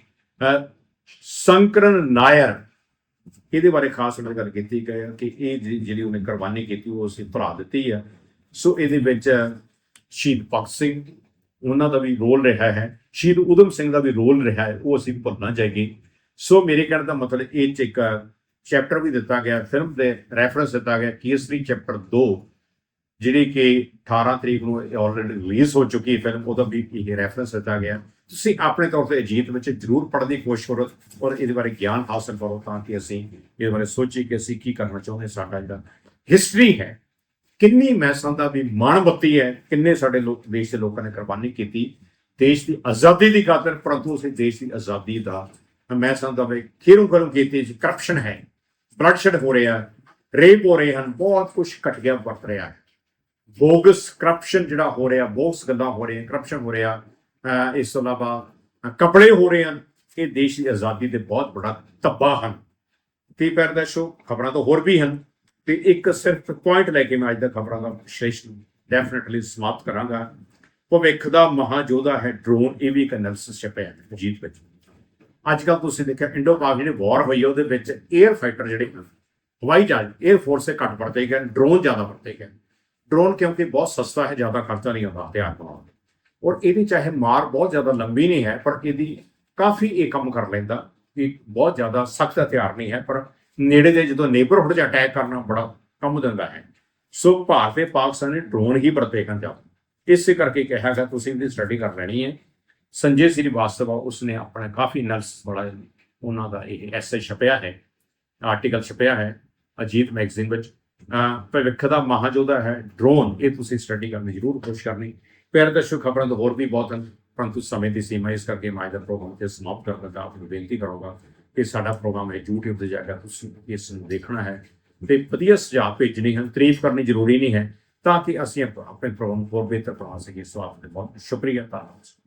ਸ਼ੰਕਰਨ ਨਾਇਰ ਇਹਦੇ ਬਾਰੇ ਖਾਸ ਨਾਲ ਗੱਲ ਕੀਤੀ ਗਈ ਹੈ ਕਿ ਇਹ ਜਿਹੜੀ ਜਿਹੜੀ ਉਹਨੇ ਕੁਰਬਾਨੀ ਕੀਤੀ, ਉਹ ਅਸੀਂ ਭਰਾ ਦਿੱਤੀ ਆ। ਸੋ ਇਹਦੇ ਵਿੱਚ ਸ਼ਹੀਦ ਭਗਤ ਸਿੰਘ ਉਹਨਾਂ ਦਾ ਵੀ ਰੋਲ ਰਿਹਾ ਹੈ। ਸ਼ਹੀਦ ਉਦਮ ਸਿੰਘ ਦਾ ਵੀ ਰੋਲ ਰਿਹਾ ਹੈ, ਉਹ ਅਸੀਂ ਭੁੱਲਣਾ ਚਾਹੀਏ ਸੋ ਮੇਰੇ ਕਹਿਣ ਦਾ ਮਤਲਬ ਇਹ ਚ ਇੱਕ ਚੈਪਟਰ ਵੀ ਦਿੱਤਾ ਗਿਆ ਫਿਲਮ ਦੇ ਰੈਫਰੈਂਸ ਦਿੱਤਾ ਗਿਆ ਕੇਸਰੀ ਚੈਪਟਰ 2 ਜਿਹੜੀ ਕਿ 18 ਤਰੀਕ ਨੂੰ ਆਲਰੇਡੀ ਰਿਲੀਜ਼ ਹੋ ਚੁੱਕੀ ਹੈ ਫਿਲਮ ਉਹਦਾ ਵੀ ਇਹ ਰੈਫਰੈਂਸ ਦਿੱਤਾ ਗਿਆ। ਤੁਸੀਂ ਆਪਣੇ ਤੌਰ ਤੇ ਅਜੀਤ ਵਿੱਚ ਜ਼ਰੂਰ ਪੜ੍ਹਨ ਦੀ ਕੋਸ਼ਿਸ਼ ਕਰੋ ਔਰ ਇਹਦੇ ਬਾਰੇ ਗਿਆਨ ਹਾਸਲ ਕਰੋ ਤਾਂ ਕਿ ਅਸੀਂ ਇਹਦੇ ਬਾਰੇ ਸੋਚੀਏ ਕਿ ਅਸੀਂ ਕੀ ਕਰਨਾ ਚਾਹੁੰਦੇ ਸਾਡਾ ਜਿਹੜਾ ਹਿਸਟਰੀ ਹੈ, ਕਿੰਨੀ ਮੈਂ ਦਾ ਵੀ ਮਾਣਮੱਤੀ ਹੈ, ਕਿੰਨੇ ਸਾਡੇ ਲੋਕ, ਦੇਸ਼ ਦੇ ਲੋਕਾਂ ਨੇ ਕੁਰਬਾਨੀ ਕੀਤੀ, ਦੇਸ਼ ਦੀ ਆਜ਼ਾਦੀ ਦੀ ਖਾਤਰ, ਪਰੰਤੂ ਅਸੀਂ ਦੇਸ਼ ਦੀ ਆਜ਼ਾਦੀ ਦਾ ਮੈਂ ਸਮਝਦਾ ਵੀ ਖੇਰੂ ਖਰੂ ਕੀਤੀ ਸੀ ਕਰਪਸ਼ਨ ਹੈ ਬਲੱਡਸ਼ੈਡ ਹੋ ਰਿਹਾ ਰੇਪ ਹੋ ਰਹੇ ਹਨ, ਬਹੁਤ ਕੁਝ ਘਟ ਗਿਆ, ਵਰਤ ਰਿਹਾ ਬੋਗਸ ਕਰਪਸ਼ਨ ਜਿਹੜਾ ਹੋ ਰਿਹਾ ਬੋਗਸ ਗੱਲਾਂ ਹੋ ਰਹੀਆਂ ਕਰਪਸ਼ਨ ਹੋ ਰਿਹਾ ਇਸ ਤੋਂ ਇਲਾਵਾ, ਅਹ ਕਪੜੇ ਹੋ ਰਹੇ ਹਨ, ਇਹ ਦੇਸ਼ ਦੀ ਆਜ਼ਾਦੀ ਦੇ ਬਹੁਤ ਬੜਾ ਧੱਬਾ ਹਨ। ਟੀ ਪੈਰ ਦਾ ਸ਼ੋ ਖਬਰਾਂ ਤਾਂ ਹੋਰ ਵੀ ਹਨ, ਤੇ ਇੱਕ ਸਿਰਫ ਪੁਆਇੰਟ ਲੈ ਕੇ ਮੈਂ ਅੱਜ ਦਾ ਖਬਰਾਂ ਦਾ ਵਿਸ਼ਲੇਸ਼ਣ ਡੈਫੀਨਿਟਲੀ ਸਮਾਪਤ ਕਰਾਂਗਾ। ਭਵਿੱਖ ਦਾ ਮਹਾਯੋਧਾ ਹੈ ਡਰੋਨ ਇਹ ਵੀ ਇੱਕ ਐਨਾਲਿਸਿਸ ਛਪਿਆ ਹੈ ਅਜੀਤ ਵਿੱਚ। ਅੱਜ ਕੱਲ ਤੁਸੀਂ ਦੇਖਿਆ ਇੰਡੋ ਪਾਕ ਜਿਹੜੀ ਵਾਰ ਹੋਈ ਉਹਦੇ ਵਿੱਚ 에ਅਰ ਫਾਈਟਰ ਜਿਹੜੇ ਹਨ, ਹਵਾਈ ਜਹਾਜ਼ 에ਅਰ ਫੋਰਸ ਸੇ ਘੱਟ ਵਰਤੇ ਗਏ ਡਰੋਨ ਜ਼ਿਆਦਾ ਵਰਤੇ ਗਏ। ਡਰੋਨ ਕਿਉਂਕਿ ਬਹੁਤ ਸਸਤਾ ਹੈ, ਜ਼ਿਆਦਾ ਖਰਚਾ ਨਹੀਂ ਆਉਂਦਾ ਹਥਿਆਰ ਬਣਾਉਣ ਤੇ ਔਰ ਇਹਦੀ ਚਾਹੇ ਮਾਰ ਬਹੁਤ ਜ਼ਿਆਦਾ ਲੰਬੀ ਨਹੀਂ ਹੈ, ਪਰ ਇਹਦੀ ਕਾਫੀ ਇਹ ਕੰਮ ਕਰ ਲੈਂਦਾ ਇਹ ਬਹੁਤ ਜ਼ਿਆਦਾ ਸਖਤ ਹਥਿਆਰ ਨਹੀਂ ਹੈ, ਪਰ ਨੇੜੇ ਦੇ ਜਦੋਂ ਨੇਬਰਹੁੱਡ 'ਚ ਅਟੈਕ ਕਰਨਾ ਬੜਾ ਕੰਮ ਦਿੰਦਾ ਹੈ। ਸੋ ਭਾਰਤ ਤੇ ਪਾਕਿਸਤਾਨ ਨੇ ਡਰੋਨ ਹੀ ਵਰਤੇ ਕਰਨ ਜਾ ਇਸੇ ਕਰਕੇ ਕਿਹਾ ਗਿਆ, ਤੁਸੀਂ ਇਹਦੀ ਸਟੱਡੀ ਕਰ ਲੈਣੀ ਹੈ। ਸੰਜੇ ਸ੍ਰੀਵਾਸਤਵਾ ਉਸਨੇ ਆਪਣਾ ਕਾਫੀ ਐਨਾਲਿਸਿਸ ਬੜਾ ਉਹਨਾਂ ਦਾ ਇਹ ਐਸੇ ਛਪਿਆ ਹੈ ਆਰਟੀਕਲ ਛਪਿਆ ਹੈ, ਅਜੀਤ ਮੈਗਜ਼ੀਨ ਵਿੱਚ। ਭਵਿੱਖ ਦਾ ਮਹਾਯੋਧਾ ਹੈ ਡਰੋਨ ਇਹ ਤੁਸੀਂ ਸਟੱਡੀ ਕਰਨੀ ਜ਼ਰੂਰ ਕੋਸ਼ਿਸ਼ ਕਰਨੀ। ਪਿਆਰੇ ਦਰਸ਼ਕ, ਖਬਰਾਂ ਤੋਂ ਹੋਰ ਵੀ ਬਹੁਤ ਹਨ। ਪਰੰਤੂ ਸਮੇਂ ਦੀ ਸੀਮਾ ਇਸ ਕਰਕੇ ਮੈਂ ਦਾ ਪ੍ਰੋਗਰਾਮ ਤੇ ਸਮਾਪਤ ਕਰਨ ਦਾ ਆਪ ਨੂੰ ਬੇਨਤੀ ਕਰੂੰਗਾ ਕਿ ਸਾਡਾ ਪ੍ਰੋਗਰਾਮ ਹੈ, YouTube ਤੇ ਜਾ ਕੇ ਤੁਸੀਂ ਇਸ ਨੂੰ ਦੇਖਣਾ ਹੈ ਤੇ ਵਧੀਆ ਸੁਝਾਅ ਭੇਜਣੇ ਹਨ। ਤਾਰੀਫ ਕਰਨੀ ਜ਼ਰੂਰੀ ਨਹੀਂ ਹੈ, ਤਾਂ ਕਿ ਅਸੀਂ ਆਪਣੇ ਪ੍ਰੋਗਰਾਮ ਨੂੰ ਹੋਰ ਬਿਹਤਰ ਬਣਾ ਸਕੀਏ। ਸੋ ਆਪ ਦਾ ਬਹੁਤ ਸ਼ੁਕਰੀਆ, ਧੰਨਵਾਦ।